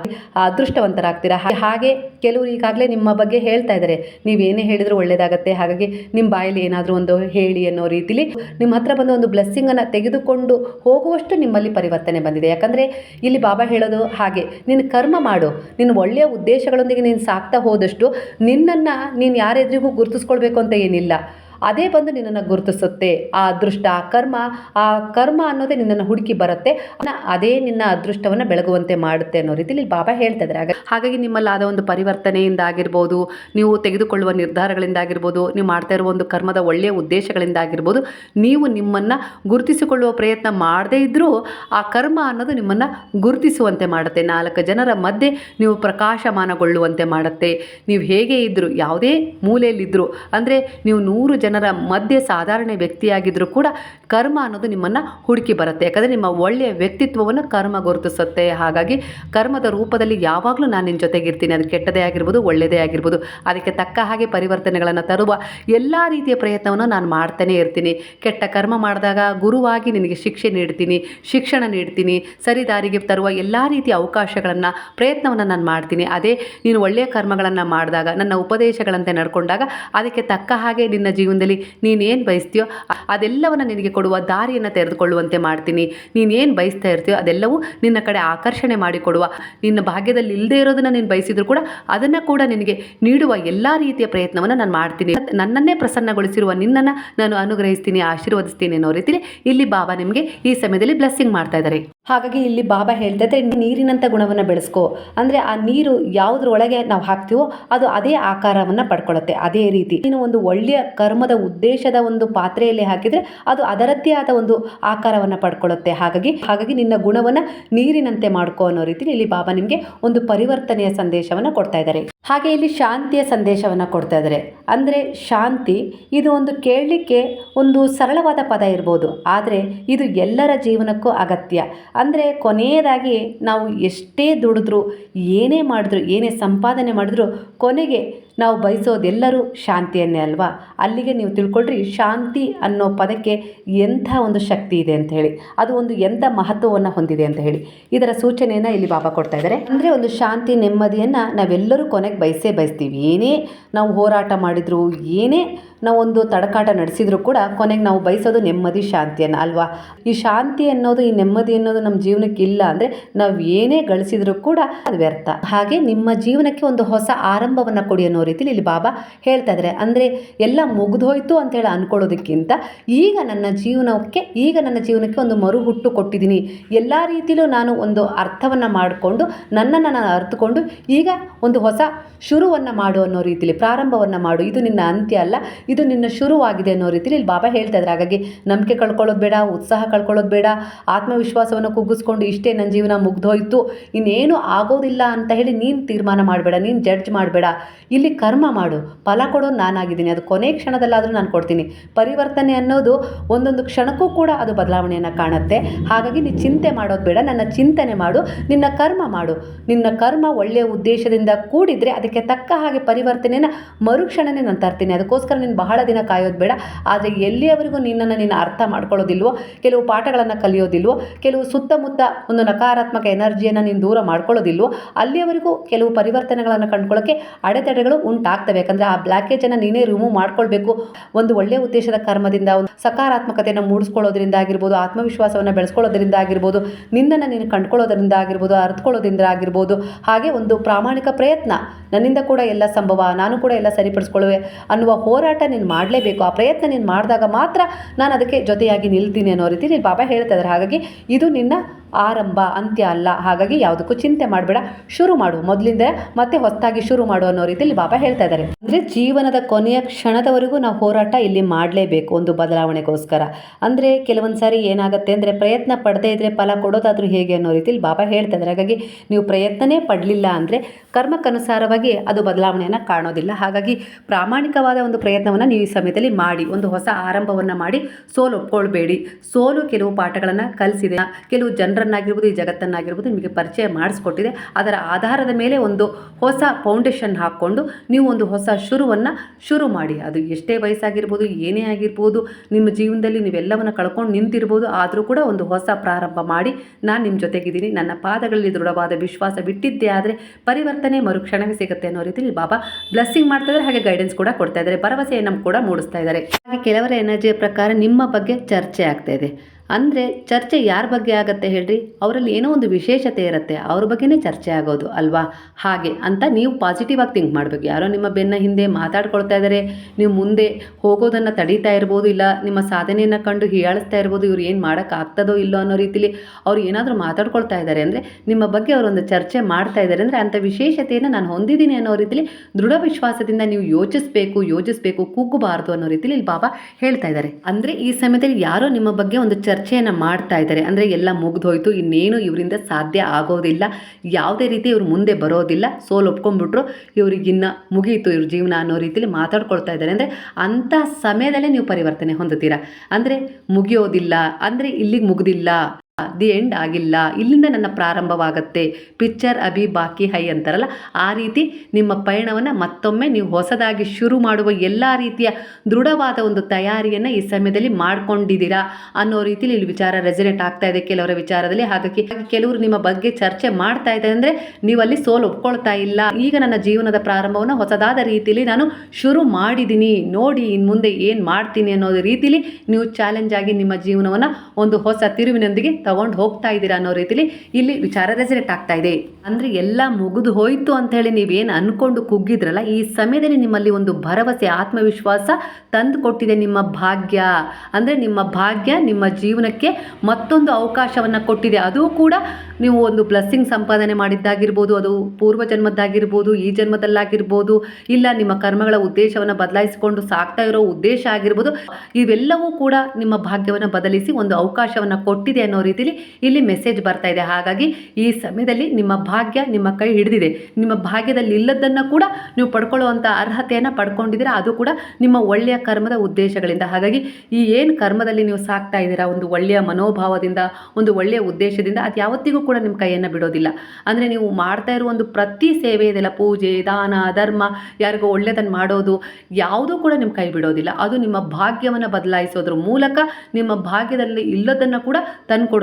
ಅದೃಷ್ಟವಂತರಾಗ್ತೀರಾ. ಹಾಗೆ ಕೆಲವರು ಈಗಾಗಲೇ ನಿಮ್ಮ ಬಗ್ಗೆ ಹೇಳ್ತಾ ಇದ್ದಾರೆ. ನೀವೇನೇ ಹೇಳಿದರೂ ಒಳ್ಳೆಯದಾಗತ್ತೆ ಹಾಗಾಗಿ ನಿಮ್ಮ ಬಾಯಲ್ಲಿ ಏನಾದರೂ ಒಂದು ಹೇಳಿ ಅನ್ನೋ ರೀತಿಲಿ ನಿಮ್ಮ ಹತ್ರ ಬಂದು ಒಂದು ಬ್ಲೆಸ್ಸಿಂಗನ್ನು ತೆಗೆದುಕೊಂಡು ಹೋಗುವಷ್ಟು ನಿಮ್ಮಲ್ಲಿ ಪರಿವರ್ತನೆ ಬಂದಿದೆ. ಯಾಕಂದರೆ ಇಲ್ಲಿ ಬಾಬಾ ಹೇಳೋದು ಹಾಗೆ, ನೀನು ಕರ್ಮ ಮಾಡು ನಿನ್ನ ಒಳ್ಳೆಯ ಉದ್ದೇಶಗಳೊಂದಿಗೆ ನೀನು ಸಾಕ್ತಾ ಹೋದಷ್ಟು ನಿನ್ನನ್ನು ನೀನು ಯಾರೆದ್ರಿಗೂ ಗುರುತಿಸ್ಕೊಳ್ಬೇಕು ಅಂತ ಏನಿಲ್ಲ. ಅದೇ ಬಂದು ನಿನ್ನನ್ನು ಗುರುತಿಸುತ್ತೆ. ಆ ಅದೃಷ್ಟ ಆ ಕರ್ಮ ಆ ಕರ್ಮ ಅನ್ನೋದೇ ನಿನ್ನನ್ನು ಹುಡುಕಿ ಬರುತ್ತೆ. ಅದೇ ನಿನ್ನ ಅದೃಷ್ಟವನ್ನು ಬೆಳಗುವಂತೆ ಮಾಡುತ್ತೆ ಅನ್ನೋ ರೀತಿಲಿ ಬಾಬಾ ಹೇಳ್ತಾ ಇದ್ದಾರೆ ಹಾಗಾಗಿ ಹಾಗಾಗಿ ನಿಮ್ಮಲ್ಲಿ ಆದ ಒಂದು ಪರಿವರ್ತನೆಯಿಂದ ಆಗಿರ್ಬೋದು ನೀವು ತೆಗೆದುಕೊಳ್ಳುವ ನಿರ್ಧಾರಗಳಿಂದ ಆಗಿರ್ಬೋದು ನೀವು ಮಾಡ್ತಾ ಇರುವ ಒಂದು ಕರ್ಮದ ಒಳ್ಳೆಯ ಉದ್ದೇಶಗಳಿಂದ ಆಗಿರ್ಬೋದು ನೀವು ನಿಮ್ಮನ್ನು ಗುರುತಿಸಿಕೊಳ್ಳುವ ಪ್ರಯತ್ನ ಮಾಡದೇ ಇದ್ದರೂ ಆ ಕರ್ಮ ಅನ್ನೋದು ನಿಮ್ಮನ್ನು ಗುರುತಿಸುವಂತೆ ಮಾಡುತ್ತೆ. ನಾಲ್ಕು ಜನರ ಮಧ್ಯೆ ನೀವು ಪ್ರಕಾಶಮಾನಗೊಳ್ಳುವಂತೆ ಮಾಡುತ್ತೆ. ನೀವು ಹೇಗೆ ಇದ್ದರೂ ಯಾವುದೇ ಮೂಲೆಯಲ್ಲಿದ್ದರೂ ಅಂದರೆ ನೀವು ನೂರು ಜನರ ಮಧ್ಯೆ ಸಾಧಾರಣ ವ್ಯಕ್ತಿಯಾಗಿದ್ದರೂ ಕೂಡ ಕರ್ಮ ಅನ್ನೋದು ನಿಮ್ಮನ್ನು ಹುಡುಕಿ ಬರುತ್ತೆ. ಯಾಕಂದರೆ ನಿಮ್ಮ ಒಳ್ಳೆಯ ವ್ಯಕ್ತಿತ್ವವನ್ನು ಕರ್ಮ ಗುರುತಿಸುತ್ತೆ. ಹಾಗಾಗಿ ಕರ್ಮದ ರೂಪದಲ್ಲಿ ಯಾವಾಗಲೂ ನಾನು ನಿನ್ನ ಜೊತೆಗಿರ್ತೀನಿ ಅದು ಕೆಟ್ಟದೇ ಆಗಿರ್ಬೋದು, ಒಳ್ಳೆಯದೇ ಆಗಿರ್ಬೋದು. ಅದಕ್ಕೆ ತಕ್ಕ ಹಾಗೆ ಪರಿವರ್ತನೆಗಳನ್ನು ತರುವ ಎಲ್ಲ ರೀತಿಯ ಪ್ರಯತ್ನವನ್ನು ನಾನು ಮಾಡ್ತಾನೆ ಇರ್ತೀನಿ. ಕೆಟ್ಟ ಕರ್ಮ ಮಾಡಿದಾಗ ಗುರುವಾಗಿ ನಿನಗೆ ಶಿಕ್ಷೆ ನೀಡ್ತೀನಿ, ಶಿಕ್ಷಣ ನೀಡ್ತೀನಿ ಸರಿದಾರಿಗೆ ತರುವ ಎಲ್ಲ ರೀತಿಯ ಅವಕಾಶಗಳನ್ನು, ಪ್ರಯತ್ನವನ್ನು ನಾನು ಮಾಡ್ತೀನಿ. ಅದೇ ನೀನು ಒಳ್ಳೆಯ ಕರ್ಮಗಳನ್ನು ಮಾಡಿದಾಗ, ನನ್ನ ಉಪದೇಶಗಳಂತೆ ನಡ್ಕೊಂಡಾಗ ಅದಕ್ಕೆ ತಕ್ಕ ಹಾಗೆ ನಿನ್ನ ಜೀವನದಲ್ಲಿ ನೀನೇನು ಬಯಸ್ತೀಯೋ ಅದೆಲ್ಲವನ್ನು ನಿನಗೆ ಕೊಡುವ ದಾರಿಯನ್ನು ತೆರೆದುಕೊಳ್ಳುವಂತೆ ಮಾಡ್ತೀನಿ. ನೀನೇನು ಬಯಸ್ತಾ ಇರ್ತೀಯೋ ಅದೆಲ್ಲವೂ ನಿನ್ನ ಕಡೆ ಆಕರ್ಷಣೆ ಮಾಡಿಕೊಡುವ. ನಿನ್ನ ಭಾಗ್ಯದಲ್ಲಿ ಇಲ್ಲದೇ ಇರೋದನ್ನು ನೀನು ಬಯಸಿದ್ರು ಕೂಡ ಅದನ್ನು ಕೂಡ ನಿನಗೆ ನೀಡುವ ಎಲ್ಲ ರೀತಿಯ ಪ್ರಯತ್ನವನ್ನು ನಾನು ಮಾಡ್ತೀನಿ. ನನ್ನನ್ನೇ ಪ್ರಸನ್ನಗೊಳಿಸಿರುವ ನಿನ್ನನ್ನು ನಾನು ಅನುಗ್ರಹಿಸ್ತೀನಿ, ಆಶೀರ್ವದಿಸ್ತೀನಿ ಅನ್ನೋ ರೀತಿಲಿ ಇಲ್ಲಿ ಬಾಬಾ ನಿಮಗೆ ಈ ಸಮಯದಲ್ಲಿ ಬ್ಲೆಸ್ಸಿಂಗ್ ಮಾಡ್ತಾ ಇದ್ದಾರೆ ಹಾಗಾಗಿ ಇಲ್ಲಿ ಬಾಬಾ ಹೇಳ್ತಾ ಇದ್ರೆ ನೀರಿನಂಥ ಗುಣವನ್ನು ಬೆಳೆಸ್ಕೋ. ಅಂದರೆ ಆ ನೀರು ಯಾವುದ್ರ ಒಳಗೆ ನಾವು ಹಾಕ್ತೀವೋ ಅದು ಅದೇ ಆಕಾರವನ್ನು ಪಡ್ಕೊಳ್ಳುತ್ತೆ ಅದೇ ರೀತಿ ನೀನು ಒಂದು ಒಳ್ಳೆಯ ಕರ್ಮದ ಉದ್ದೇಶದ ಒಂದು ಪಾತ್ರೆಯಲ್ಲಿ ಹಾಕಿದರೆ ಅದು ಅದರದ್ದೇ ಆದ ಒಂದು ಆಕಾರವನ್ನು ಪಡ್ಕೊಳ್ಳುತ್ತೆ. ಹಾಗಾಗಿ ಹಾಗಾಗಿ ನಿನ್ನ ಗುಣವನ್ನು ನೀರಿನಂತೆ ಮಾಡ್ಕೋ ಅನ್ನೋ ರೀತಿಯಲ್ಲಿ ಇಲ್ಲಿ ಬಾಬಾ ನಿಮಗೆ ಒಂದು ಪರಿವರ್ತನೆಯ ಸಂದೇಶವನ್ನು ಕೊಡ್ತಾ ಇದ್ದಾರೆ. ಹಾಗೆ ಇಲ್ಲಿ ಶಾಂತಿಯ ಸಂದೇಶವನ್ನು ಕೊಡ್ತಾ ಇದ್ದಾರೆ. ಅಂದರೆ ಶಾಂತಿ ಇದು ಒಂದು ಕೇಳಲಿಕ್ಕೆ ಒಂದು ಸರಳವಾದ ಪದ ಇರ್ಬೋದು. ಆದರೆ ಇದು ಎಲ್ಲರ ಜೀವನಕ್ಕೂ ಅಗತ್ಯ. ಅಂದರೆ ಕೊನೆಯದಾಗಿ ನಾವು ಎಷ್ಟೇ ದುಡಿದ್ರು, ಏನೇ ಮಾಡಿದ್ರು, ಏನೇ ಸಂಪಾದನೆ ಮಾಡಿದ್ರು, ಕೊನೆಗೆ ನಾವು ಬಯಸೋದೆಲ್ಲರೂ ಶಾಂತಿಯನ್ನೇ ಅಲ್ವಾ? ಅಲ್ಲಿಗೆ ನೀವು ತಿಳ್ಕೊಳ್ರಿ, ಶಾಂತಿ ಅನ್ನೋ ಪದಕ್ಕೆ ಎಂಥ ಒಂದು ಶಕ್ತಿ ಇದೆ ಅಂತ ಹೇಳಿ. ಅದು ಒಂದು ಎಂಥ ಮಹತ್ವವನ್ನು ಹೊಂದಿದೆ ಅಂತ ಹೇಳಿ. ಇದರ ಸೂಚನೆಯನ್ನು ಇಲ್ಲಿ ಬಾಬಾ ಕೊಡ್ತಾ ಇದ್ದಾರೆ. ಅಂದರೆ ಒಂದು ಶಾಂತಿ ನೆಮ್ಮದಿಯನ್ನು ನಾವೆಲ್ಲರೂ ಕೊನೆಗೆ ಬಯಸೇ ಬಯಸ್ತೀವಿ. ಏನೇ ನಾವು ಹೋರಾಟ ಮಾಡಿದರೂ, ಏನೇ ನಾವೊಂದು ತಡಕಾಟ ನಡೆಸಿದ್ರು ಕೂಡ ಕೊನೆಗೆ ನಾವು ಬಯಸೋದು ನೆಮ್ಮದಿ, ಶಾಂತಿಯನ್ನು ಅಲ್ವಾ? ಈ ಶಾಂತಿ ಅನ್ನೋದು, ಈ ನೆಮ್ಮದಿ ಅನ್ನೋದು ನಮ್ಮ ಜೀವನಕ್ಕೆ ಇಲ್ಲ ಅಂದರೆ ನಾವು ಏನೇ ಗಳಿಸಿದ್ರು ಕೂಡ ಅದು ವ್ಯರ್ಥ. ಹಾಗೆ ನಿಮ್ಮ ಜೀವನಕ್ಕೆ ಒಂದು ಹೊಸ ಆರಂಭವನ್ನು ಕೊಡಿ ಅನ್ನೋ ರೀತಿಲಿ ಇಲ್ಲಿ ಬಾಬಾ ಹೇಳ್ತಾ ಇದ್ದಾರೆ ಅಂದರೆ ಎಲ್ಲ ಮುಗಿದೋಯ್ತು ಅಂತೇಳಿ ಅಂದ್ಕೊಳ್ಳೋದಕ್ಕಿಂತ ಈಗ ನನ್ನ ಜೀವನಕ್ಕೆ, ಈಗ ನನ್ನ ಜೀವನಕ್ಕೆ ಒಂದು ಮರು ಹುಟ್ಟು ಕೊಟ್ಟಿದ್ದೀನಿ. ಎಲ್ಲ ರೀತಿಯಲ್ಲೂ ನಾನು ಒಂದು ಅರ್ಥವನ್ನು ಮಾಡಿಕೊಂಡು, ನನ್ನನ್ನು ನಾನು ಅರ್ಥಕೊಂಡು ಈಗ ಒಂದು ಹೊಸ ಶುರುವನ್ನು ಮಾಡು ಅನ್ನೋ ರೀತಿಲಿ, ಪ್ರಾರಂಭವನ್ನು ಮಾಡು. ಇದು ನಿನ್ನ ಅಂತ್ಯ ಅಲ್ಲ, ಇದು ನಿನ್ನ ಶುರುವಾಗಿದೆ ಅನ್ನೋ ರೀತಿಲಿ ಇಲ್ಲಿ ಬಾಬಾ ಹೇಳ್ತಾ ಇದ್ದಾರೆ ಹಾಗಾಗಿ ನಂಬಿಕೆ ಕಳ್ಕೊಳ್ಳೋದು ಬೇಡ, ಉತ್ಸಾಹ ಕಳ್ಕೊಳ್ಳೋದು ಬೇಡ, ಆತ್ಮವಿಶ್ವಾಸವನ್ನು ಕುಗ್ಗಿಸ್ಕೊಂಡು ಇಷ್ಟೇ ನನ್ನ ಜೀವನ ಮುಗ್ದೋಯ್ತು ಇನ್ನೇನು ಆಗೋದಿಲ್ಲ ಅಂತ ಹೇಳಿ ನೀನು ತೀರ್ಮಾನ ಮಾಡಬೇಡ, ನೀನು ಜಡ್ಜ್ ಮಾಡಬೇಡ. ಇಲ್ಲಿ ಕರ್ಮ ಮಾಡು, ಫಲ ಕೊಡೋ ನಾನಾಗಿದ್ದೀನಿ. ಅದು ಕೊನೆ ಕ್ಷಣದಲ್ಲಾದರೂ ನಾನು ಕೊಡ್ತೀನಿ. ಪರಿವರ್ತನೆ ಅನ್ನೋದು ಒಂದೊಂದು ಕ್ಷಣಕ್ಕೂ ಕೂಡ ಅದು ಬದಲಾವಣೆಯನ್ನು ಕಾಣುತ್ತೆ. ಹಾಗಾಗಿ ನೀ ಚಿಂತೆ ಮಾಡೋದು ಬೇಡ, ನನ್ನ ಚಿಂತನೆ ಮಾಡು, ನಿನ್ನ ಕರ್ಮ ಮಾಡು. ನಿನ್ನ ಕರ್ಮ ಒಳ್ಳೆಯ ಉದ್ದೇಶದಿಂದ ಕೂಡಿದರೆ ಅದಕ್ಕೆ ತಕ್ಕ ಹಾಗೆ ಪರಿವರ್ತನೆಯನ್ನು ಮರುಕ್ಷಣನೇ ನಾನು ತರ್ತೀನಿ. ಅದಕ್ಕೋಸ್ಕರ ನೀನು ಬಹಳ ದಿನ ಕಾಯೋದು ಬೇಡ. ಆದರೆ ಎಲ್ಲಿಯವರೆಗೂ ನಿನ್ನನ್ನು ನೀನು ಅರ್ಥ ಮಾಡ್ಕೊಳ್ಳೋದಿಲ್ವೋ, ಕೆಲವು ಪಾಠಗಳನ್ನು ಕಲಿಯೋದಿಲ್ವೋ, ಕೆಲವು ಸುತ್ತಮುತ್ತ ಒಂದು ನಕಾರಾತ್ಮಕ ಎನರ್ಜಿಯನ್ನು ನೀನು ದೂರ ಮಾಡ್ಕೊಳ್ಳೋದಿಲ್ವೋ, ಅಲ್ಲಿಯವರೆಗೂ ಕೆಲವು ಪರಿವರ್ತನೆಗಳನ್ನು ಕಂಡುಕೊಳ್ಳೋಕ್ಕೆ ಅಡೆತಡೆಗಳು ಉಂಟಾಗ್ತವೆ. ಯಾಕಂದರೆ ಆ ಬ್ಲಾಕೇಜನ್ನು ನೀನೇ ರಿಮೂವ್ ಮಾಡ್ಕೊಳ್ಬೇಕು. ಒಂದು ಒಳ್ಳೆಯ ಉದ್ದೇಶದ ಕರ್ಮದಿಂದ, ಒಂದು ಸಕಾರಾತ್ಮಕತೆಯನ್ನು ಮೂಡಿಸ್ಕೊಳ್ಳೋದ್ರಿಂದ ಆಗಿರ್ಬೋದು, ಆತ್ಮವಿಶ್ವಾಸವನ್ನು ಬೆಳೆಸ್ಕೊಳ್ಳೋದ್ರಿಂದ ಆಗಿರ್ಬೋದು ನಿನ್ನನ್ನು ನೀನು ಕಂಡ್ಕೊಳ್ಳೋದ್ರಿಂದ ಆಗಿರ್ಬೋದು ಅರ್ಥಕೊಳ್ಳೋದ್ರಿಂದ ಆಗಿರ್ಬೋದು, ಹಾಗೆ ಒಂದು ಪ್ರಾಮಾಣಿಕ ಪ್ರಯತ್ನ. ನನ್ನಿಂದ ಕೂಡ ಎಲ್ಲ ಸಂಭವ, ನಾನು ಕೂಡ ಎಲ್ಲ ಸರಿಪಡಿಸ್ಕೊಳ್ಳುವೆ ಅನ್ನುವ ಹೋರಾಟ ನೀನು ಮಾಡಲೇಬೇಕು. ಆ ಪ್ರಯತ್ನ ನೀನು ಮಾಡಿದಾಗ ಮಾತ್ರ ನಾನು ಅದಕ್ಕೆ ಜೊತೆಯಾಗಿ ನಿಲ್ತೀನಿ ಅನ್ನೋ ರೀತಿ ನೀನು ಬಾಬಾ ಹೇಳ್ತಾ ಇದ್ದಾರೆ ಹಾಗಾಗಿ ಇದು ನಿನ್ನ ಆರಂಭ, ಅಂತ್ಯ ಅಲ್ಲ. ಹಾಗಾಗಿ ಯಾವುದಕ್ಕೂ ಚಿಂತೆ ಮಾಡಬೇಡ. ಶುರು ಮಾಡು. ಮೊದಲಿಂದ ಮತ್ತೆ ಹೊಸ್ತಾಗಿ ಶುರು ಮಾಡು ಅನ್ನೋ ರೀತಿಯಲ್ಲಿ ಬಾಬಾ ಹೇಳ್ತಾ ಇದ್ದಾರೆ. ಅಂದರೆ ಜೀವನದ ಕೊನೆಯ ಕ್ಷಣದವರೆಗೂ ನಾವು ಹೋರಾಟ ಇಲ್ಲಿ ಮಾಡಲೇಬೇಕು ಒಂದು ಬದಲಾವಣೆಗೋಸ್ಕರ. ಅಂದರೆ ಕೆಲವೊಂದು ಸಾರಿ ಏನಾಗುತ್ತೆ ಅಂದರೆ ಪ್ರಯತ್ನ ಪಡದೇ ಇದ್ರೆ ಫಲ ಕೊಡೋದಾದರೂ ಹೇಗೆ ಅನ್ನೋ ರೀತಿಯಲ್ಲಿ ಬಾಬಾ ಹೇಳ್ತಾ ಇದ್ದಾರೆ. ಹಾಗಾಗಿ ನೀವು ಪ್ರಯತ್ನನೇ ಪಡಲಿಲ್ಲ ಅಂದರೆ ಕರ್ಮಕ್ಕನುಸಾರವಾಗಿ ಅದು ಬದಲಾವಣೆಯನ್ನು ಕಾಣೋದಿಲ್ಲ. ಹಾಗಾಗಿ ಪ್ರಾಮಾಣಿಕವಾದ ಒಂದು ಪ್ರಯತ್ನವನ್ನು ನೀವು ಈ ಸಮಯದಲ್ಲಿ ಮಾಡಿ, ಒಂದು ಹೊಸ ಆರಂಭವನ್ನು ಮಾಡಿ ಸೋಲು ಒಪ್ಕೊಳ್ಬೇಡಿ ಸೋಲು ಕೆಲವು ಪಾಠಗಳನ್ನು ಕಲಿಸಿದೆ. ಕೆಲವು ಜನರನ್ನಾಗಿರ್ಬೋದು ಈ ಜಗತ್ತನ್ನಾಗಿರ್ಬೋದು ನಿಮಗೆ ಪರಿಚಯ ಮಾಡಿಸ್ಕೊಟ್ಟಿದೆ. ಅದರ ಆಧಾರದ ಮೇಲೆ ಒಂದು ಹೊಸ ಫೌಂಡೇಶನ್ ಹಾಕ್ಕೊಂಡು ನೀವು ಒಂದು ಹೊಸ ಶುರುವನ್ನು ಶುರು ಮಾಡಿ. ಅದು ಎಷ್ಟೇ ವಯಸ್ಸಾಗಿರ್ಬೋದು, ಏನೇ ಆಗಿರ್ಬೋದು, ನಿಮ್ಮ ಜೀವನದಲ್ಲಿ ನೀವೆಲ್ಲವನ್ನು ಕಳ್ಕೊಂಡು ನಿಂತಿರ್ಬೋದು, ಆದರೂ ಕೂಡ ಒಂದು ಹೊಸ ಪ್ರಾರಂಭ ಮಾಡಿ ನಾನು ನಿಮ್ಮ ಜೊತೆಗಿದ್ದೀನಿ. ನನ್ನ ಪಾದಗಳಲ್ಲಿ ದೃಢವಾದ ವಿಶ್ವಾಸ ಬಿಟ್ಟಿದ್ದೇ ಆದರೆ ಪರಿವರ್ತನೆ ಮರುಕ್ಷಣವೇ ಸಿಗುತ್ತೆ ಅನ್ನೋ ರೀತಿಯಲ್ಲಿ ಬಾಬಾ ಬ್ಲೆಸ್ಸಿಂಗ್ ಮಾಡ್ತಾ ಇದ್ದಾರೆ. ಹಾಗೆ ಗೈಡೆನ್ಸ್ ಕೂಡ ಕೊಡ್ತಾ ಇದ್ದಾರೆ. ಭರವಸೆಯನ್ನು ಕೂಡ ಮೂಡಿಸ್ತಾ ಇದ್ದಾರೆ. ಹಾಗೆ ಕೆಲವರ ಎನರ್ಜಿಯ ಪ್ರಕಾರ ನಿಮ್ಮ ಬಗ್ಗೆ ಚರ್ಚೆ ಆಗ್ತಾ ಇದೆ. ಅಂದರೆ ಚರ್ಚೆ ಯಾರ ಬಗ್ಗೆ ಆಗತ್ತೆ ಹೇಳ್ರಿ? ಅವರಲ್ಲಿ ಏನೋ ಒಂದು ವಿಶೇಷತೆ ಇರುತ್ತೆ. ಅವ್ರ ಬಗ್ಗೆನೇ ಚರ್ಚೆ ಆಗೋದು ಅಲ್ವಾ? ಹಾಗೆ ಅಂತ ನೀವು ಪಾಸಿಟಿವ್ ಆಗಿ ಥಿಂಕ್ ಮಾಡಬೇಕು. ಯಾರೋ ನಿಮ್ಮ ಬೆನ್ನ ಹಿಂದೆ ಮಾತಾಡ್ಕೊಳ್ತಾ ಇದ್ದಾರೆ ನೀವು ಮುಂದೆ ಹೋಗೋದನ್ನು ತಡೀತಾ ಇರ್ಬೋದು ಇಲ್ಲ ನಿಮ್ಮ ಸಾಧನೆಯನ್ನು ಕಂಡು ಹೀಯಾಳಿಸ್ತಾ ಇರ್ಬೋದು. ಇವ್ರು ಏನು ಮಾಡೋಕ್ಕಾಗ್ತದೋ ಇಲ್ಲೋ ಅನ್ನೋ ರೀತಿಲಿ ಅವ್ರು ಏನಾದರೂ ಮಾತಾಡ್ಕೊಳ್ತಾ ಇದ್ದಾರೆ ಅಂದರೆ ನಿಮ್ಮ ಬಗ್ಗೆ ಅವರೊಂದು ಚರ್ಚೆ ಮಾಡ್ತಾ ಇದ್ದಾರೆ ಅಂದರೆ ಅಂಥ ವಿಶೇಷತೆಯನ್ನು ನಾನು ಹೊಂದಿದ್ದೀನಿ ಅನ್ನೋ ರೀತಿಲಿ ದೃಢ ವಿಶ್ವಾಸದಿಂದ ನೀವು ಯೋಚಿಸಬೇಕು ಯೋಚಿಸಬೇಕು ಕೂಗಬಾರ್ದು ಅನ್ನೋ ರೀತಿಲಿ ಇಲ್ಲಿ ಹೇಳ್ತಾ ಇದ್ದಾರೆ. ಅಂದರೆ ಈ ಸಮಯದಲ್ಲಿ ಯಾರೋ ನಿಮ್ಮ ಬಗ್ಗೆ ಒಂದು ಚರ್ಚೆಯನ್ನು ಮಾಡ್ತಾ ಇದ್ದಾರೆ. ಅಂದರೆ ಎಲ್ಲ ಮುಗ್ದೋಯ್ತು ಇನ್ನೇನು ಇವರಿಂದ ಸಾಧ್ಯ ಆಗೋದಿಲ್ಲ, ಯಾವುದೇ ರೀತಿ ಇವ್ರು ಮುಂದೆ ಬರೋದಿಲ್ಲ, ಸೋಲು ಒಪ್ಕೊಂಡ್ಬಿಟ್ರು ಇವ್ರಿಗಿನ್ನ ಮುಗೀತು ಇವ್ರ ಜೀವನ ಅನ್ನೋ ರೀತಿಲಿ ಮಾತಾಡ್ಕೊಳ್ತಾ ಇದ್ದಾರೆ. ಅಂದರೆ ಅಂಥ ಸಮಯದಲ್ಲೇ ನೀವು ಪರಿವರ್ತನೆ ಹೊಂದುತ್ತೀರಾ? ಅಂದರೆ ಮುಗಿಯೋದಿಲ್ಲ, ಅಂದರೆ ಇಲ್ಲಿಗೆ ಮುಗ್ದಿಲ್ಲ. ದಿ ಎಂಡ್ ಆಗಿಲ್ಲ. ಇಲ್ಲಿಂದ ನನ್ನ ಪ್ರಾರಂಭವಾಗುತ್ತೆ. ಪಿಕ್ಚರ್ ಅಭಿ ಬಾಕಿ ಹೈ ಅಂತಾರಲ್ಲ, ಆ ರೀತಿ ನಿಮ್ಮ ಪಯಣವನ್ನು ಮತ್ತೊಮ್ಮೆ ನೀವು ಹೊಸದಾಗಿ ಶುರು ಮಾಡುವ ಎಲ್ಲ ರೀತಿಯ ದೃಢವಾದ ಒಂದು ತಯಾರಿಯನ್ನು ಈ ಸಮಯದಲ್ಲಿ ಮಾಡ್ಕೊಂಡಿದ್ದೀರಾ ಅನ್ನೋ ರೀತಿಲಿ ಇಲ್ಲಿ ವಿಚಾರ ರೆಸಿನೆಂಟ್ ಆಗ್ತಾ ಇದೆ ಕೆಲವರ ವಿಚಾರದಲ್ಲಿ. ಹಾಗಾಗಿ ಕೆಲವರು ನಿಮ್ಮ ಬಗ್ಗೆ ಚರ್ಚೆ ಮಾಡ್ತಾ ಇದೆ ಅಂದರೆ ನೀವು ಅಲ್ಲಿ ಸೋಲು ಒಪ್ಕೊಳ್ತಾ ಇಲ್ಲ. ಈಗ ನನ್ನ ಜೀವನದ ಪ್ರಾರಂಭವನ್ನು ಹೊಸದಾದ ರೀತಿಯಲ್ಲಿ ನಾನು ಶುರು ಮಾಡಿದ್ದೀನಿ. ನೋಡಿ ಇನ್ನು ಮುಂದೆ ಏನು ಮಾಡ್ತೀನಿ ಅನ್ನೋ ರೀತಿಲಿ ನೀವು ಚಾಲೆಂಜ್ ಆಗಿ ನಿಮ್ಮ ಜೀವನವನ್ನು ಒಂದು ಹೊಸ ತಿರುವಿನೊಂದಿಗೆ ತಗೊಂಡು ಹೋಗ್ತಾ ಇದ್ದೀರಾ ಅನ್ನೋ ರೀತಿಲಿ ಇಲ್ಲಿ ವಿಚಾರ ರೆಸೆಲೆಕ್ಟ್ ಆಗ್ತಾ ಇದೆ. ಅಂದರೆ ಎಲ್ಲ ಮುಗಿದು ಹೋಯ್ತು ಅಂತ ಹೇಳಿ ನೀವೇನು ಅನ್ಕೊಂಡು ಕುಗ್ಗಿದ್ರಲ್ಲ, ಈ ಸಮಯದಲ್ಲಿ ನಿಮ್ಮಲ್ಲಿ ಒಂದು ಭರವಸೆ, ಆತ್ಮವಿಶ್ವಾಸ ತಂದು ಕೊಟ್ಟಿದೆ ನಿಮ್ಮ ಭಾಗ್ಯ. ಅಂದರೆ ನಿಮ್ಮ ಭಾಗ್ಯ ನಿಮ್ಮ ಜೀವನಕ್ಕೆ ಮತ್ತೊಂದು ಅವಕಾಶವನ್ನು ಕೊಟ್ಟಿದೆ. ಅದು ಕೂಡ ನೀವು ಒಂದು ಬ್ಲೆಸ್ಸಿಂಗ್ ಸಂಪಾದನೆ ಮಾಡಿದ್ದಾಗಿರ್ಬೋದು, ಅದು ಪೂರ್ವ ಜನ್ಮದ್ದಾಗಿರ್ಬೋದು, ಈ ಜನ್ಮದಲ್ಲಾಗಿರ್ಬೋದು, ಇಲ್ಲ ನಿಮ್ಮ ಕರ್ಮಗಳ ಉದ್ದೇಶವನ್ನು ಬದಲಾಯಿಸಿಕೊಂಡು ಸಾಕ್ತಾ ಇರೋ ಉದ್ದೇಶ ಆಗಿರ್ಬೋದು, ಇವೆಲ್ಲವೂ ಕೂಡ ನಿಮ್ಮ ಭಾಗ್ಯವನ್ನು ಬದಲಿಸಿ ಒಂದು ಅವಕಾಶವನ್ನು ಕೊಟ್ಟಿದೆ ಅನ್ನೋ ಇಲ್ಲಿ ಮೆಸೇಜ್ ಬರ್ತಾ ಇದೆ. ಹಾಗಾಗಿ ಈ ಸಮಯದಲ್ಲಿ ನಿಮ್ಮ ಭಾಗ್ಯ ನಿಮ್ಮ ಕೈ ಹಿಡಿದಿದೆ. ನಿಮ್ಮ ಭಾಗ್ಯದಲ್ಲಿ ಇಲ್ಲದನ್ನು ಕೂಡ ನೀವು ಪಡ್ಕೊಳ್ಳುವಂಥ ಅರ್ಹತೆಯನ್ನು ಪಡ್ಕೊಂಡಿದ್ದೀರಾ. ಅದು ಕೂಡ ನಿಮ್ಮ ಒಳ್ಳೆಯ ಕರ್ಮದ ಉದ್ದೇಶಗಳಿಂದ. ಹಾಗಾಗಿ ಈ ಏನು ಕರ್ಮದಲ್ಲಿ ನೀವು ಸಾಕ್ತಾ ಇದ್ದೀರಾ? ಒಂದು ಒಳ್ಳೆಯ ಮನೋಭಾವದಿಂದ, ಒಂದು ಒಳ್ಳೆಯ ಉದ್ದೇಶದಿಂದ, ಅದು ಯಾವತ್ತಿಗೂ ಕೂಡ ನಿಮ್ಮ ಕೈಯನ್ನು ಬಿಡೋದಿಲ್ಲ. ಅಂದರೆ ನೀವು ಮಾಡ್ತಾ ಇರೋ ಒಂದು ಪ್ರತಿ ಸೇವೆ ಇದೆಲ್ಲ, ಪೂಜೆ, ದಾನ, ಧರ್ಮ, ಯಾರಿಗೋ ಒಳ್ಳೆಯದನ್ನು ಮಾಡೋದು, ಯಾವುದೂ ಕೂಡ ನಿಮ್ಮ ಕೈ ಬಿಡೋದಿಲ್ಲ. ಅದು ನಿಮ್ಮ ಭಾಗ್ಯವನ್ನು ಬದಲಾಯಿಸೋದ್ರ ಮೂಲಕ ನಿಮ್ಮ ಭಾಗ್ಯದಲ್ಲಿ ಇಲ್ಲದನ್ನು ಕೂಡ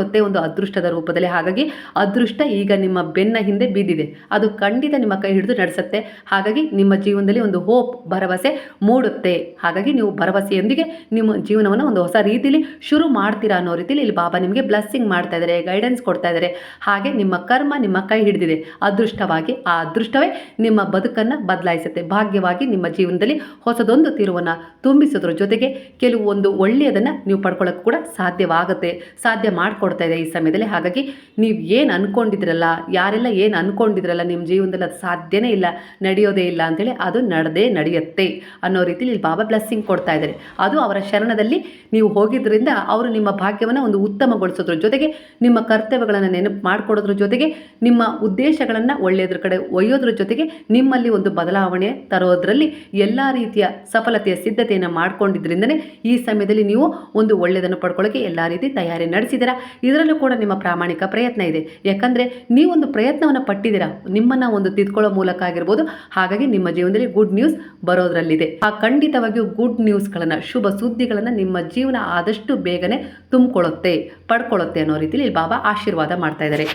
ತಂದುಕೊಡುತ್ತೆ ಒಂದು ಅದೃಷ್ಟದ ರೂಪದಲ್ಲಿ. ಹಾಗಾಗಿ ಅದೃಷ್ಟ ಈಗ ನಿಮ್ಮ ಬೆನ್ನ ಹಿಂದೆ ಬಿದ್ದಿದೆ ಅದು ಖಂಡಿತ ನಿಮ್ಮ ಕೈ ಹಿಡಿದು ನಡೆಸುತ್ತೆ. ಹಾಗಾಗಿ ನಿಮ್ಮ ಜೀವನದಲ್ಲಿ ಒಂದು ಹೋಪ್, ಭರವಸೆ ಮೂಡುತ್ತೆ. ಹಾಗಾಗಿ ನೀವು ಭರವಸೆಯೊಂದಿಗೆ ನಿಮ್ಮ ಜೀವನವನ್ನು ಒಂದು ಹೊಸ ರೀತಿಯಲ್ಲಿ ಶುರು ಮಾಡ್ತೀರಾ ಅನ್ನೋ ರೀತಿಯಲ್ಲಿ ಇಲ್ಲಿ ಬಾಬಾ ನಿಮಗೆ ಬ್ಲಸ್ಸಿಂಗ್ ಮಾಡ್ತಾ ಇದ್ದಾರೆ ಗೈಡೆನ್ಸ್ ಕೊಡ್ತಾ ಇದ್ದಾರೆ ಹಾಗೆ ನಿಮ್ಮ ಕರ್ಮ ನಿಮ್ಮ ಕೈ ಹಿಡಿದಿದೆ. ಅದೃಷ್ಟವಾಗಿ ಆ ಅದೃಷ್ಟವೇ ನಿಮ್ಮ ಬದುಕನ್ನು ಬದಲಾಯಿಸುತ್ತೆ. ಭಾಗ್ಯವಾಗಿ ನಿಮ್ಮ ಜೀವನದಲ್ಲಿ ಹೊಸದೊಂದು ತಿರುವನ್ನು ತುಂಬಿಸೋದ್ರ ಜೊತೆಗೆ ಕೆಲವು ಒಂದು ಒಳ್ಳೆಯದನ್ನು ನೀವು ಪಡ್ಕೊಳ್ಳೋಕೆ ಕೂಡ ಸಾಧ್ಯವಾಗುತ್ತೆ. ಸಾಧ್ಯ ಮಾಡಿಕೊಡ್ತಾ ಇದೆ ಈ ಸಮಯದಲ್ಲಿ. ಹಾಗಾಗಿ ನೀವು ಏನು ಅಂದ್ಕೊಂಡಿದ್ರಲ್ಲ ಯಾರೆಲ್ಲ ಏನು ಅಂದ್ಕೊಂಡಿದ್ರಲ್ಲ ನಿಮ್ಮ ಜೀವನದಲ್ಲಿ ಅದು ಸಾಧ್ಯನೇ ಇಲ್ಲ, ನಡೆಯೋದೇ ಇಲ್ಲ ಅಂತೇಳಿ ಅದು ನಡೆದೇ ನಡೆಯುತ್ತೆ ಅನ್ನೋ ರೀತಿಲಿ ಇಲ್ಲಿ ಬಾಬಾ ಬ್ಲೆಸ್ಸಿಂಗ್ ಕೊಡ್ತಾ ಇದ್ದಾರೆ. ಅದು ಅವರ ಶರಣದಲ್ಲಿ ನೀವು ಹೋಗಿದ್ದರಿಂದ ಅವರು ನಿಮ್ಮ ಭಾಗ್ಯವನ್ನು ಒಂದು ಉತ್ತಮಗೊಳಿಸೋದ್ರ ಜೊತೆಗೆ, ನಿಮ್ಮ ಕರ್ತವ್ಯಗಳನ್ನು ನೆನಪು ಮಾಡಿಕೊಡೋದ್ರ ಜೊತೆಗೆ, ನಿಮ್ಮ ಉದ್ದೇಶಗಳನ್ನು ಒಳ್ಳೆಯದ್ರ ಕಡೆ ಒಯ್ಯೋದ್ರ ಜೊತೆಗೆ ನಿಮ್ಮಲ್ಲಿ ಒಂದು ಬದಲಾವಣೆ ತರೋದ್ರಲ್ಲಿ ಎಲ್ಲ ರೀತಿಯ ಸಫಲತೆಯ ಸಿದ್ಧತೆಯನ್ನು ಮಾಡ್ಕೊಂಡಿದ್ರಿಂದನೇ ಈ ಸಮಯದಲ್ಲಿ ನೀವು ಒಂದು ಒಳ್ಳೆಯದನ್ನು ಪಡ್ಕೊಳ್ಳೋಕ್ಕೆ ಎಲ್ಲ ರೀತಿ ತಯಾರಿ ನಡೆಸಿದ್ದೀರಾ. ಇದರಲ್ಲೂ ಕೂಡ ನಿಮ್ಮ ಪ್ರಾಮಾಣಿಕ ಪ್ರಯತ್ನ ಇದೆ. ಯಾಕಂದರೆ ನೀವೊಂದು ಪ್ರಯತ್ನವನ್ನು ಪಟ್ಟಿದ್ದೀರಾ? ನಿಮ್ಮನ್ನು ಒಂದು ತಿದ್ಕೊಳ್ಳೋ ಮೂಲಕ ಆಗಿರ್ಬೋದು. ಹಾಗಾಗಿ ನಿಮ್ಮ ಜೀವನದಲ್ಲಿ ಗುಡ್ ನ್ಯೂಸ್ ಬರೋದ್ರಲ್ಲಿದೆ. ಆ ಖಂಡಿತವಾಗಿಯೂ ಗುಡ್ ನ್ಯೂಸ್ಗಳನ್ನು ಶುಭ ಸುದ್ದಿಗಳನ್ನು ನಿಮ್ಮ ಜೀವನ ಆದಷ್ಟು ಬೇಗನೆ ತುಂಬಿಕೊಳ್ಳುತ್ತೆ, ಪಡ್ಕೊಳ್ಳುತ್ತೆ ಅನ್ನೋ ರೀತಿಯಲ್ಲಿ ಬಾಬಾ ಆಶೀರ್ವಾದ ಮಾಡ್ತಾ ಇದ್ದಾರೆ.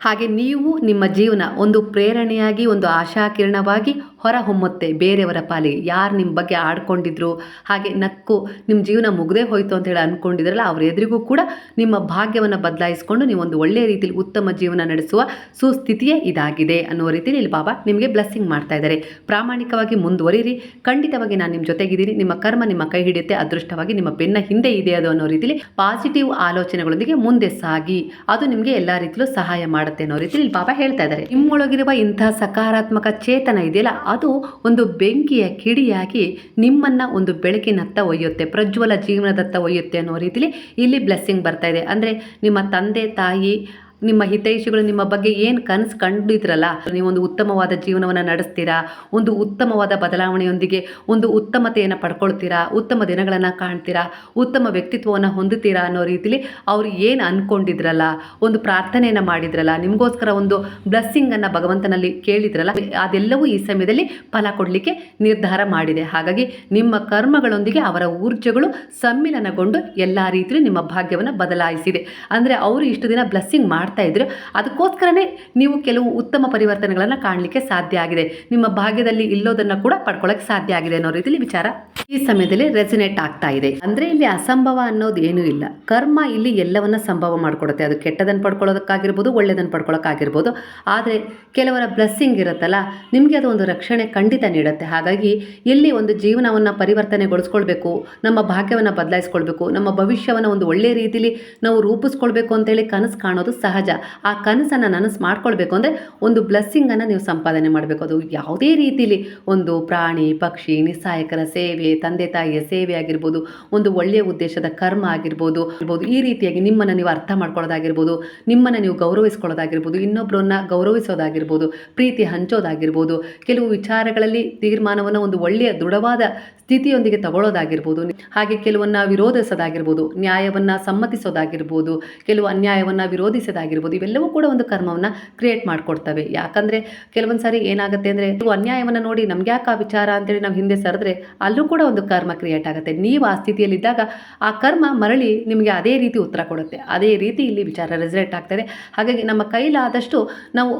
ಹಾಗೆ ನೀವು ನಿಮ್ಮ ಜೀವನ ಒಂದು ಪ್ರೇರಣೆಯಾಗಿ, ಒಂದು ಆಶಾಕಿರಣವಾಗಿ ಹೊರ ಹೊಮ್ಮುತ್ತೆ ಬೇರೆಯವರ ಪಾಲಿಗೆ ಯಾರು ನಿಮ್ಮ ಬಗ್ಗೆ ಆಡ್ಕೊಂಡಿದ್ರು, ಹಾಗೆ ನಕ್ಕು ನಿಮ್ಮ ಜೀವನ ಮುಗದೇ ಹೋಯಿತು ಅಂತ ಹೇಳಿ ಅಂದ್ಕೊಂಡಿದ್ರಲ್ಲ ಅವ್ರ ಎದುರಿಗೂ ಕೂಡ ನಿಮ್ಮ ಭಾಗ್ಯವನ್ನು ಬದಲಾಯಿಸಿಕೊಂಡು ನೀವು ಒಂದು ಒಳ್ಳೆಯ ರೀತಿಯಲ್ಲಿ ಉತ್ತಮ ಜೀವನ ನಡೆಸುವ ಸುಸ್ಥಿತಿಯೇ ಇದಾಗಿದೆ ಅನ್ನೋ ರೀತಿಯಲ್ಲಿ ಇಲ್ಲಿ ಬಾಬಾ ನಿಮಗೆ ಬ್ಲೆಸ್ಸಿಂಗ್ ಮಾಡ್ತಾ ಇದ್ದಾರೆ. ಪ್ರಾಮಾಣಿಕವಾಗಿ ಮುಂದುವರಿರಿ. ಖಂಡಿತವಾಗಿ ನಾನು ನಿಮ್ಮ ಜೊತೆಗಿದ್ದೀನಿ. ನಿಮ್ಮ ಕರ್ಮ ನಿಮ್ಮ ಕೈ ಹಿಡಿಯುತ್ತೆ. ಅದೃಷ್ಟವಾಗಿ ನಿಮ್ಮ ಬೆನ್ನ ಹಿಂದೆ ಇದೆ ಅದು ಅನ್ನೋ ರೀತಿಯಲ್ಲಿ ಪಾಸಿಟಿವ್ ಆಲೋಚನೆಗಳೊಂದಿಗೆ ಮುಂದೆ ಸಾಗಿ. ಅದು ನಿಮಗೆ ಎಲ್ಲ ರೀತಿಯಲ್ಲೂ ಸಹಾಯ ಮಾಡುತ್ತೆ. ಅನ್ನೋ ರೀತಿಯಲ್ಲಿ ಇಲ್ಲಿ ಬಾಬಾ ಹೇಳ್ತಾ ಇದ್ದಾರೆ. ನಿಮ್ಮೊಳಗಿರುವ ಇಂತಹ ಸಕಾರಾತ್ಮಕ ಚೇತನ ಇದೆಯಲ್ಲ, ಅದು ಒಂದು ಬೆಂಕಿಯ ಕಿಡಿಯಾಗಿ ನಿಮ್ಮನ್ನ ಒಂದು ಬೆಳಕಿನತ್ತ ಒಯ್ಯುತ್ತೆ, ಪ್ರಜ್ವಲ ಜೀವನದತ್ತ ಒಯ್ಯುತ್ತೆ ಅನ್ನೋ ರೀತಿಲಿ ಇಲ್ಲಿ ಬ್ಲೆಸ್ಸಿಂಗ್ ಬರ್ತಾ ಇದೆ. ಅಂದರೆ ನಿಮ್ಮ ತಂದೆ, ತಾಯಿ ನಿಮ್ಮ ಹಿತೈಷಿಗಳು ನಿಮ್ಮ ಬಗ್ಗೆ ಏನು ಕನಸು ಕಂಡಿದ್ರಲ್ಲ? ನೀವೊಂದು ಉತ್ತಮವಾದ ಜೀವನವನ್ನು ನಡೆಸ್ತೀರಾ? ಒಂದು ಉತ್ತಮವಾದ ಬದಲಾವಣೆಯೊಂದಿಗೆ ಒಂದು ಉತ್ತಮತೆಯನ್ನು ಪಡ್ಕೊಳ್ತೀರಾ? ಉತ್ತಮ ದಿನಗಳನ್ನು ಕಾಣ್ತೀರಾ? ಉತ್ತಮ ವ್ಯಕ್ತಿತ್ವವನ್ನು ಹೊಂದುತ್ತೀರಾ ಅನ್ನೋ ರೀತಿಲಿ ಅವ್ರು ಏನು ಅಂದ್ಕೊಂಡಿದ್ರಲ್ಲ ಒಂದು ಪ್ರಾರ್ಥನೆಯನ್ನು ಮಾಡಿದ್ರಲ್ಲ? ನಿಮಗೋಸ್ಕರ ಒಂದು ಬ್ಲೆಸ್ಸಿಂಗನ್ನು ಭಗವಂತನಲ್ಲಿ ಕೇಳಿದ್ರಲ್ಲ? ಅದೆಲ್ಲವೂ ಈ ಸಮಯದಲ್ಲಿ ಫಲ ಕೊಡಲಿಕ್ಕೆ ನಿರ್ಧಾರ ಮಾಡಿದೆ. ಹಾಗಾಗಿ ನಿಮ್ಮ ಕರ್ಮಗಳೊಂದಿಗೆ ಅವರ ಊರ್ಜೆಗಳು ಸಮ್ಮಿಲನಗೊಂಡು ಎಲ್ಲ ರೀತಿಯಲ್ಲಿ ನಿಮ್ಮ ಭಾಗ್ಯವನ್ನು ಬದಲಾಯಿಸಿದೆ. ಅಂದರೆ ಅವರು ಇಷ್ಟು ದಿನ ಬ್ಲೆಸ್ಸಿಂಗ್ ಮಾಡ್ತಾ ಇದ್ರು ಅದಕ್ಕೋಸ್ಕರನೇ ನೀವು ಕೆಲವು ಉತ್ತಮ ಪರಿವರ್ತನೆಗಳನ್ನು ಕಾಣಲಿಕ್ಕೆ ಸಾಧ್ಯ ಆಗಿದೆ. ನಿಮ್ಮ ಭಾಗ್ಯದಲ್ಲಿ ಇಲ್ಲೋದನ್ನು ಕೂಡ ಪಡ್ಕೊಳ್ಳೋಕೆ ಸಾಧ್ಯ ಆಗಿದೆ ಅನ್ನೋ ರೀತಿಯಲ್ಲಿ ವಿಚಾರ ಈ ಸಮಯದಲ್ಲಿ ರೆಸಿನೇಟ್ ಆಗ್ತಾ ಇದೆ. ಅಂದ್ರೆ ಇಲ್ಲಿ ಅಸಂಭವ ಅನ್ನೋದು ಏನೂ ಇಲ್ಲ. ಕರ್ಮ ಇಲ್ಲಿ ಎಲ್ಲವನ್ನ ಸಂಭವ ಮಾಡಿಕೊಡುತ್ತೆ. ಅದು ಕೆಟ್ಟದನ್ನು ಪಡ್ಕೊಳ್ಳೋದಕ್ಕಾಗಿರ್ಬೋದು ಒಳ್ಳೆಯದನ್ನು ಪಡ್ಕೊಳ್ಳೋಕ್ಕಾಗಿರ್ಬೋದು ಆದರೆ ಕೆಲವರ ಬ್ಲೆಸ್ಸಿಂಗ್ ಇರುತ್ತಲ್ಲ, ನಿಮಗೆ ಅದು ಒಂದು ರಕ್ಷಣೆ ಖಂಡಿತ ನೀಡುತ್ತೆ. ಹಾಗಾಗಿ ಇಲ್ಲಿ ಒಂದು ಜೀವನವನ್ನು ಪರಿವರ್ತನೆಗೊಳಿಸ್ಕೊಳ್ಬೇಕು, ನಮ್ಮ ಭಾಗ್ಯವನ್ನು ಬದಲಾಯಿಸ್ಕೊಳ್ಬೇಕು, ನಮ್ಮ ಭವಿಷ್ಯವನ್ನು ಒಂದು ಒಳ್ಳೆಯ ರೀತಿಯಲ್ಲಿ ನಾವು ರೂಪಿಸ್ಕೊಳ್ಬೇಕು ಅಂತೇಳಿ ಕನಸು ಕಾಣೋದು ಸಹಜ. ಆ ಕನಸನ್ನು ನನಸು ಮಾಡ್ಕೊಳ್ಬೇಕು ಅಂದರೆ ಒಂದು ಬ್ಲೆಸ್ಸಿಂಗನ್ನು ನೀವು ಸಂಪಾದನೆ ಮಾಡಬೇಕು. ಅದು ಯಾವುದೇ ರೀತಿಯಲ್ಲಿ ಒಂದು ಪ್ರಾಣಿ, ಪಕ್ಷಿ ನಿಸ್ಸಹಾಯಕರ ಸೇವೆ, ತಂದೆ ತಾಯಿಯ ಸೇವೆ ಆಗಿರ್ಬೋದು, ಒಂದು ಒಳ್ಳೆಯ ಉದ್ದೇಶದ ಕರ್ಮ ಆಗಿರ್ಬೋದು ಇರ್ಬೋದು ಈ ರೀತಿಯಾಗಿ ನಿಮ್ಮನ್ನು ನೀವು ಅರ್ಥ ಮಾಡ್ಕೊಳ್ಳೋದಾಗಿರ್ಬೋದು ನಿಮ್ಮನ್ನು ನೀವು ಗೌರವಿಸ್ಕೊಳ್ಳೋದಾಗಿರ್ಬೋದು ಇನ್ನೊಬ್ಬರನ್ನ ಗೌರವಿಸೋದಾಗಿರ್ಬೋದು, ಪ್ರೀತಿ ಹಂಚೋದಾಗಿರ್ಬೋದು, ಕೆಲವು ವಿಚಾರಗಳಲ್ಲಿ ತೀರ್ಮಾನವನ್ನು ಒಂದು ಒಳ್ಳೆಯ ದೃಢವಾದ ಸ್ಥಿತಿಯೊಂದಿಗೆ ತಗೊಳ್ಳೋದಾಗಿರ್ಬೋದು, ಹಾಗೆ ಕೆಲವನ್ನ ವಿರೋಧಿಸೋದಾಗಿರ್ಬೋದು, ನ್ಯಾಯವನ್ನು ಸಮ್ಮತಿಸೋದಾಗಿರ್ಬೋದು, ಕೆಲವು ಅನ್ಯಾಯವನ್ನು ವಿರೋಧಿಸೋದಾಗಿರ್ಬೋದು ಇವೆಲ್ಲವೂ ಕೂಡ ಒಂದು ಕರ್ಮವನ್ನು ಕ್ರಿಯೇಟ್ ಮಾಡಿಕೊಡ್ತವೆ. ಯಾಕಂದರೆ ಕೆಲವೊಂದು ಸಾರಿ ಏನಾಗುತ್ತೆ ಅಂದರೆ ನೀವು ಅನ್ಯಾಯವನ್ನು ನೋಡಿ ನಮ್ಗೆ ಯಾಕೆ ಆ ವಿಚಾರ ಅಂತೇಳಿ ನಾವು ಹಿಂದೆ ಸರಿದ್ರೆ ಅಲ್ಲೂ ಕೂಡ ಒಂದು ಕರ್ಮ ಕ್ರಿಯೇಟ್ ಆಗುತ್ತೆ. ನೀವು ಆ ಸ್ಥಿತಿಯಲ್ಲಿದ್ದಾಗ ಆ ಕರ್ಮ ಮರಳಿ ನಿಮಗೆ ಅದೇ ರೀತಿ ಉತ್ತರ ಕೊಡುತ್ತೆ. ಅದೇ ರೀತಿ ಇಲ್ಲಿ ವಿಚಾರ ರೆಸಲ್ಟ್ ಆಗ್ತದೆ. ಹಾಗಾಗಿ ನಮ್ಮ ಕೈಲಾದಷ್ಟು ನಾವು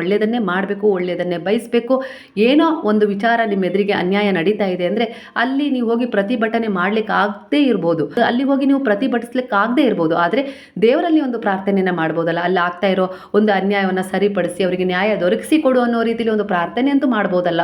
ಒಳ್ಳೆಯದನ್ನೇ ಮಾಡಬೇಕು, ಒಳ್ಳೆಯದನ್ನೇ ಬಯಸಬೇಕು, ಏನೋ ಒಂದು ವಿಚಾರ ನಿಮ್ಮ ಎದುರಿಗೆ ಅನ್ಯಾಯ ನಡೀತಾ ಇದೆ ಅಂದರೆ ಅಲ್ಲಿ ನೀವು ಹೋಗಿ ಪ್ರತಿಭಟನೆ ಮಾಡ್ಲಿಕ್ಕೆ ಆಗದೇ ಇರ್ಬೋದು. ಅಲ್ಲಿ ಹೋಗಿ ನೀವು ಪ್ರತಿಭಟಿಸ್ಲಿಕ್ಕೆ ಆಗದೇ ಇರ್ಬೋದು. ಆದರೆ ದೇವರಲ್ಲಿ ಒಂದು ಪ್ರಾರ್ಥನೆಯನ್ನು ಮಾಡ್ಬೋದಲ್ಲ. ಅಲ್ಲಿ ಆಗ್ತಾ ಇರೋ ಒಂದು ಅನ್ಯಾಯವನ್ನು ಸರಿಪಡಿಸಿ ಅವರಿಗೆ ನ್ಯಾಯ ದೊರಕಿಸಿ ಕೊಡು ಅನ್ನೋ ರೀತಿಯಲ್ಲಿ ಒಂದು ಪ್ರಾರ್ಥನೆ ಅಂತೂ ಮಾಡ್ಬೋದಲ್ಲ.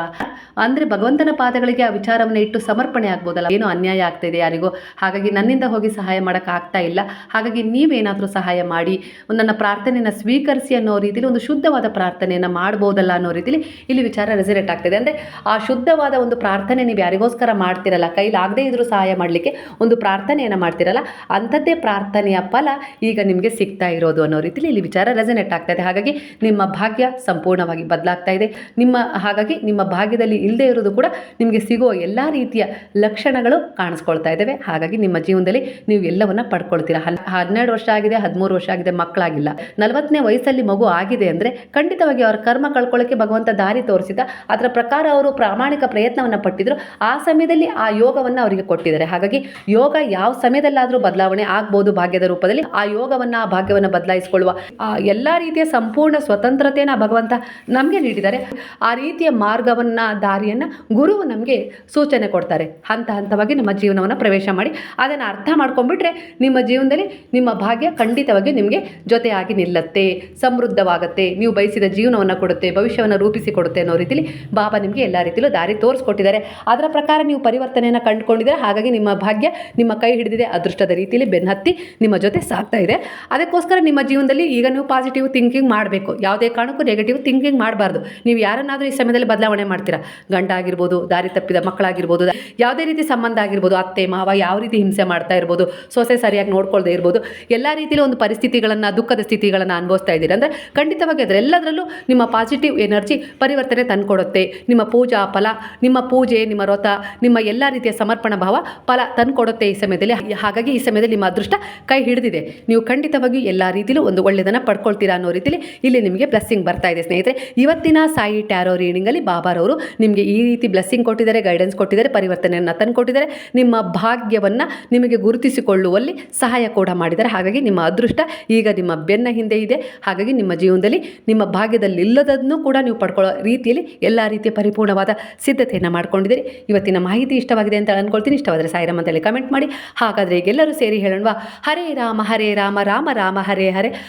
ಅಂದರೆ ಭಗವಂತನ ಪಾದಗಳಿಗೆ ಆ ವಿಚಾರವನ್ನು ಇಟ್ಟು ಸಮರ್ಪಣೆ ಆಗ್ಬೋದಲ್ಲ. ಏನೋ ಅನ್ಯಾಯ ಆಗ್ತಾ ಇದೆ ಯಾರಿಗೋ. ಹಾಗಾಗಿ ನನ್ನಿಂದ ಹೋಗಿ ಸಹಾಯ ಮಾಡೋಕ್ಕಾಗ್ತಾ ಇಲ್ಲ. ಹಾಗಾಗಿ ನೀವೇನಾದರೂ ಸಹಾಯ ಮಾಡಿ, ನನ್ನ ಪ್ರಾರ್ಥನೆಯನ್ನು ಸ್ವೀಕರಿಸಿ ಅನ್ನೋ ರೀತಿಯಲ್ಲಿ ಒಂದು ಶುದ್ಧವಾದ ಪ್ರಾರ್ಥನೆಯನ್ನು ಮಾಡ್ಬೋದಲ್ಲ ಅನ್ನೋ ರೀತಿಯಲ್ಲಿ ಇಲ್ಲಿ ವಿಚಾರ ರೆಸಿರೇಟ್ ಆಗ್ತಿದೆ ಅಂದರೆ ಆ ಶುದ್ಧವಾದ ಒಂದು ಪ್ರಾರ್ಥನೆ ನೀವು ಯಾರಿಗೋಸ್ಕರ ಮಾಡ್ತಿರಲ್ಲ ಕೈಲಾಗದೇ ಇದ್ರೂ ಸಹಾಯ ಮಾಡಲಿಕ್ಕೆ ಒಂದು ಪ್ರಾರ್ಥನೆಯನ್ನು ಮಾಡ್ತಿರಲ್ಲ, ಅಂಥದ್ದೇ ಪ್ರಾರ್ಥನೆಯ ಫಲ ಈಗ ನಿಮಗೆ ಸಿಗ್ತಾ ಇರೋದು ಅನ್ನೋ ಇಲ್ಲಿ ವಿಚಾರ ರೆಸನೇಟ್ ಆಗ್ತಾ ಇದೆ. ಹಾಗಾಗಿ ನಿಮ್ಮ ಭಾಗ್ಯ ಸಂಪೂರ್ಣವಾಗಿ ಬದಲಾಗ್ತಾ ಇದೆ. ನಿಮ್ಮ, ಹಾಗಾಗಿ ನಿಮ್ಮ ಭಾಗ್ಯದಲ್ಲಿ ಇಲ್ಲದೆ ಇರೋದು ಕೂಡ ನಿಮಗೆ ಸಿಗುವ ಎಲ್ಲ ರೀತಿಯ ಲಕ್ಷಣಗಳು ಕಾಣಿಸ್ಕೊಳ್ತಾ ಇದ್ದಾವೆ. ಹಾಗಾಗಿ ನಿಮ್ಮ ಜೀವನದಲ್ಲಿ ನೀವು ಎಲ್ಲವನ್ನ ಪಡ್ಕೊಳ್ತೀರಾ. ಹನ್ ಹನ್ನೆರಡು ವರ್ಷ ಆಗಿದೆ, ಹದಿಮೂರು ವರ್ಷ ಆಗಿದೆ, ಮಕ್ಕಳಾಗಿಲ್ಲ. ನಲವತ್ತನೇ ವಯಸ್ಸಲ್ಲಿ ಮಗು ಆಗಿದೆ ಅಂದರೆ ಖಂಡಿತವಾಗಿ ಅವರ ಕರ್ಮ ಕಳ್ಕೊಳ್ಳೋಕ್ಕೆ ಭಗವಂತ ದಾರಿ ತೋರಿಸಿದ, ಅದರ ಪ್ರಕಾರ ಅವರು ಪ್ರಾಮಾಣಿಕ ಪ್ರಯತ್ನವನ್ನು ಪಟ್ಟಿದ್ರು. ಆ ಸಮಯದಲ್ಲಿ ಆ ಯೋಗವನ್ನು ಅವರಿಗೆ ಕೊಟ್ಟಿದ್ದಾರೆ. ಹಾಗಾಗಿ ಯೋಗ ಯಾವ ಸಮಯದಲ್ಲಾದರೂ ಬದಲಾವಣೆ ಆಗ್ಬೋದು ಭಾಗ್ಯದ ರೂಪದಲ್ಲಿ. ಆ ಯೋಗವನ್ನು, ಆ ಭಾಗ್ಯವನ್ನು ಬದಲಾಯಿಸಿಕೊಳ್ಳುವ ಆ ಎಲ್ಲ ರೀತಿಯ ಸಂಪೂರ್ಣ ಸ್ವತಂತ್ರತೆಯನ್ನು ಭಗವಂತ ನಮಗೆ ನೀಡಿದ್ದಾರೆ. ಆ ರೀತಿಯ ಮಾರ್ಗವನ್ನು, ದಾರಿಯನ್ನು ಗುರು ನಮಗೆ ಸೂಚನೆ ಕೊಡ್ತಾರೆ. ಹಂತ ಹಂತವಾಗಿ ನಮ್ಮ ಜೀವನವನ್ನು ಪ್ರವೇಶ ಮಾಡಿ ಅದನ್ನು ಅರ್ಥ ಮಾಡ್ಕೊಂಡ್ಬಿಟ್ರೆ ನಿಮ್ಮ ಜೀವನದಲ್ಲಿ ನಿಮ್ಮ ಭಾಗ್ಯ ಖಂಡಿತವಾಗಿ ನಿಮಗೆ ಜೊತೆಯಾಗಿ ನಿಲ್ಲತ್ತೆ, ಸಮೃದ್ಧವಾಗುತ್ತೆ, ನೀವು ಬಯಸಿದ ಜೀವನವನ್ನು ಕೊಡುತ್ತೆ, ಭವಿಷ್ಯವನ್ನು ರೂಪಿಸಿ ಕೊಡುತ್ತೆ ಅನ್ನೋ ರೀತಿಯಲ್ಲಿ ಬಾಬಾ ನಿಮಗೆ ಎಲ್ಲ ರೀತಿಯಲ್ಲೂ ದಾರಿ ತೋರಿಸ್ಕೊಟ್ಟಿದ್ದಾರೆ. ಅದರ ಪ್ರಕಾರ ನೀವು ಪರಿವರ್ತನೆಯನ್ನು ಕಂಡುಕೊಂಡಿದ್ದೀರಾ, ಹಾಗಾಗಿ ನಿಮ್ಮ ಭಾಗ್ಯ ನಿಮ್ಮ ಕೈ ಹಿಡಿದಿದೆ, ಅದೃಷ್ಟದ ರೀತಿಯಲ್ಲಿ ಬೆನ್ನತ್ತಿ ನಿಮ್ಮ ಜೊತೆ ಸಾಗ್ತಾ ಇದೆ. ಅದಕ್ಕೋಸ್ಕರ ನಿಮ್ಮ ಜೀವನದಲ್ಲಿ ಈಗ ನೀವು ಪಾಸಿಟಿವ್ ಥಿಂಕಿಂಗ್ ಮಾಡಬೇಕು. ಯಾವುದೇ ಕಾರಣಕ್ಕೂ ನೆಗೆಟಿವ್ ಥಿಂಕಿಂಗ್ ಮಾಡಬಾರ್ದು. ನೀವು ಯಾರನ್ನಾದರೂ ಈ ಸಮಯದಲ್ಲಿ ಬದಲಾವಣೆ ಮಾಡ್ತೀರಾ? ಗಂಡ ಆಗಿರ್ಬೋದು ದಾರಿ ತಪ್ಪಿದ ಮಕ್ಕಳಾಗಿರ್ಬೋದು, ಯಾವುದೇ ರೀತಿ ಸಂಬಂಧ ಆಗಿರ್ಬೋದು, ಅತ್ತೆ, ಮಾವ ಯಾವ ರೀತಿ ಹಿಂಸೆ ಮಾಡ್ತಾ ಇರ್ಬೋದು, ಸೊಸೆ ಸರಿಯಾಗಿ ನೋಡ್ಕೊಳ್ದೇ ಇರ್ಬೋದು, ಎಲ್ಲ ರೀತಿಯಲ್ಲಿ ಒಂದು ಪರಿಸ್ಥಿತಿಗಳನ್ನು, ದುಃಖದ ಸ್ಥಿತಿಗಳನ್ನು ಅನುಭವಿಸ್ತಾ ಇದ್ದೀರಿ ಅಂದರೆ ಖಂಡಿತವಾಗಿ ಅದರೆಲ್ಲದರಲ್ಲೂ ನಿಮ್ಮ ಪಾಸಿಟಿವ್ ಎನರ್ಜಿ ಪರಿವರ್ತನೆ ತಂದುಕೊಡುತ್ತೆ. ನಿಮ್ಮ ಪೂಜಾ ಫಲ, ನಿಮ್ಮ ಪೂಜೆ, ನಿಮ್ಮ ವ್ರತ, ನಿಮ್ಮ ಎಲ್ಲ ರೀತಿಯ ಸಮರ್ಪಣಾ ಭಾವ ಫಲ ತಂದುಕೊಡುತ್ತೆ ಈ ಸಮಯದಲ್ಲಿ. ಹಾಗಾಗಿ ಈ ಸಮಯದಲ್ಲಿ ನಿಮ್ಮ ಅದೃಷ್ಟ ಕೈ ಹಿಡಿದಿದೆ. ನೀವು ಖಂಡಿತವಾಗಿ ಎಲ್ಲ ರೀತಿಯಲ್ಲೂ ಒಂದು ಒಳ್ಳೆಯದನ್ನು ಪಡ್ಕೊಳ್ತೀರಾ ಅನ್ನೋ ರೀತಿಲಿ ಇಲ್ಲಿ ನಿಮಗೆ ಬ್ಲೆಸ್ಸಿಂಗ್ ಬರ್ತಾ ಇದೆ, ಸ್ನೇಹಿತರೆ. ಇವತ್ತಿನ ಸಾಯಿ ಟ್ಯಾರೋ ರೀಡಿಂಗಲ್ಲಿ ಬಾಬಾರವರು ನಿಮಗೆ ಈ ರೀತಿ ಬ್ಲೆಸ್ಸಿಂಗ್ ಕೊಟ್ಟಿದ್ದಾರೆ ಗೈಡೆನ್ಸ್ ಕೊಟ್ಟಿದ್ದಾರೆ, ಪರಿವರ್ತನೆಯನ್ನು ತಂದು ಕೊಟ್ಟಿದ್ದಾರೆ. ನಿಮ್ಮ ಭಾಗ್ಯವನ್ನು ನಿಮಗೆ ಗುರುತಿಸಿಕೊಳ್ಳುವಲ್ಲಿ ಸಹಾಯ ಕೂಡ ಮಾಡಿದ್ದಾರೆ. ಹಾಗಾಗಿ ನಿಮ್ಮ ಅದೃಷ್ಟ ಈಗ ನಿಮ್ಮ ಬೆನ್ನ ಹಿಂದೆ ಇದೆ. ಹಾಗಾಗಿ ನಿಮ್ಮ ಜೀವನದಲ್ಲಿ ನಿಮ್ಮ ಭಾಗ್ಯದಲ್ಲಿ ಇಲ್ಲದನ್ನು ಕೂಡ ನೀವು ಪಡ್ಕೊಳ್ಳೋ ರೀತಿಯಲ್ಲಿ ಎಲ್ಲ ರೀತಿಯ ಪರಿಪೂರ್ಣವಾದ ಸಿದ್ಧತೆಯನ್ನು ಮಾಡ್ಕೊಂಡಿದ್ದೀರಿ. ಇವತ್ತಿನ ಮಾಹಿತಿ ಇಷ್ಟವಾಗಿದೆ ಅಂತ ಅಂದ್ಕೊಳ್ತೀನಿ ಇಷ್ಟವಾದರೆ ಸಾಯಿರಾಮ್ ಅಂತೇಳಿ ಕಮೆಂಟ್ ಮಾಡಿ. ಹಾಗಾದರೆ ಈಗೆಲ್ಲರೂ ಸೇರಿ ಹೇಳೋಣವಾ? ಹರೇ ರಾಮ ಹರೇ ರಾಮ ರಾಮ ರಾಮ, ಹರೇ ಹರೇ.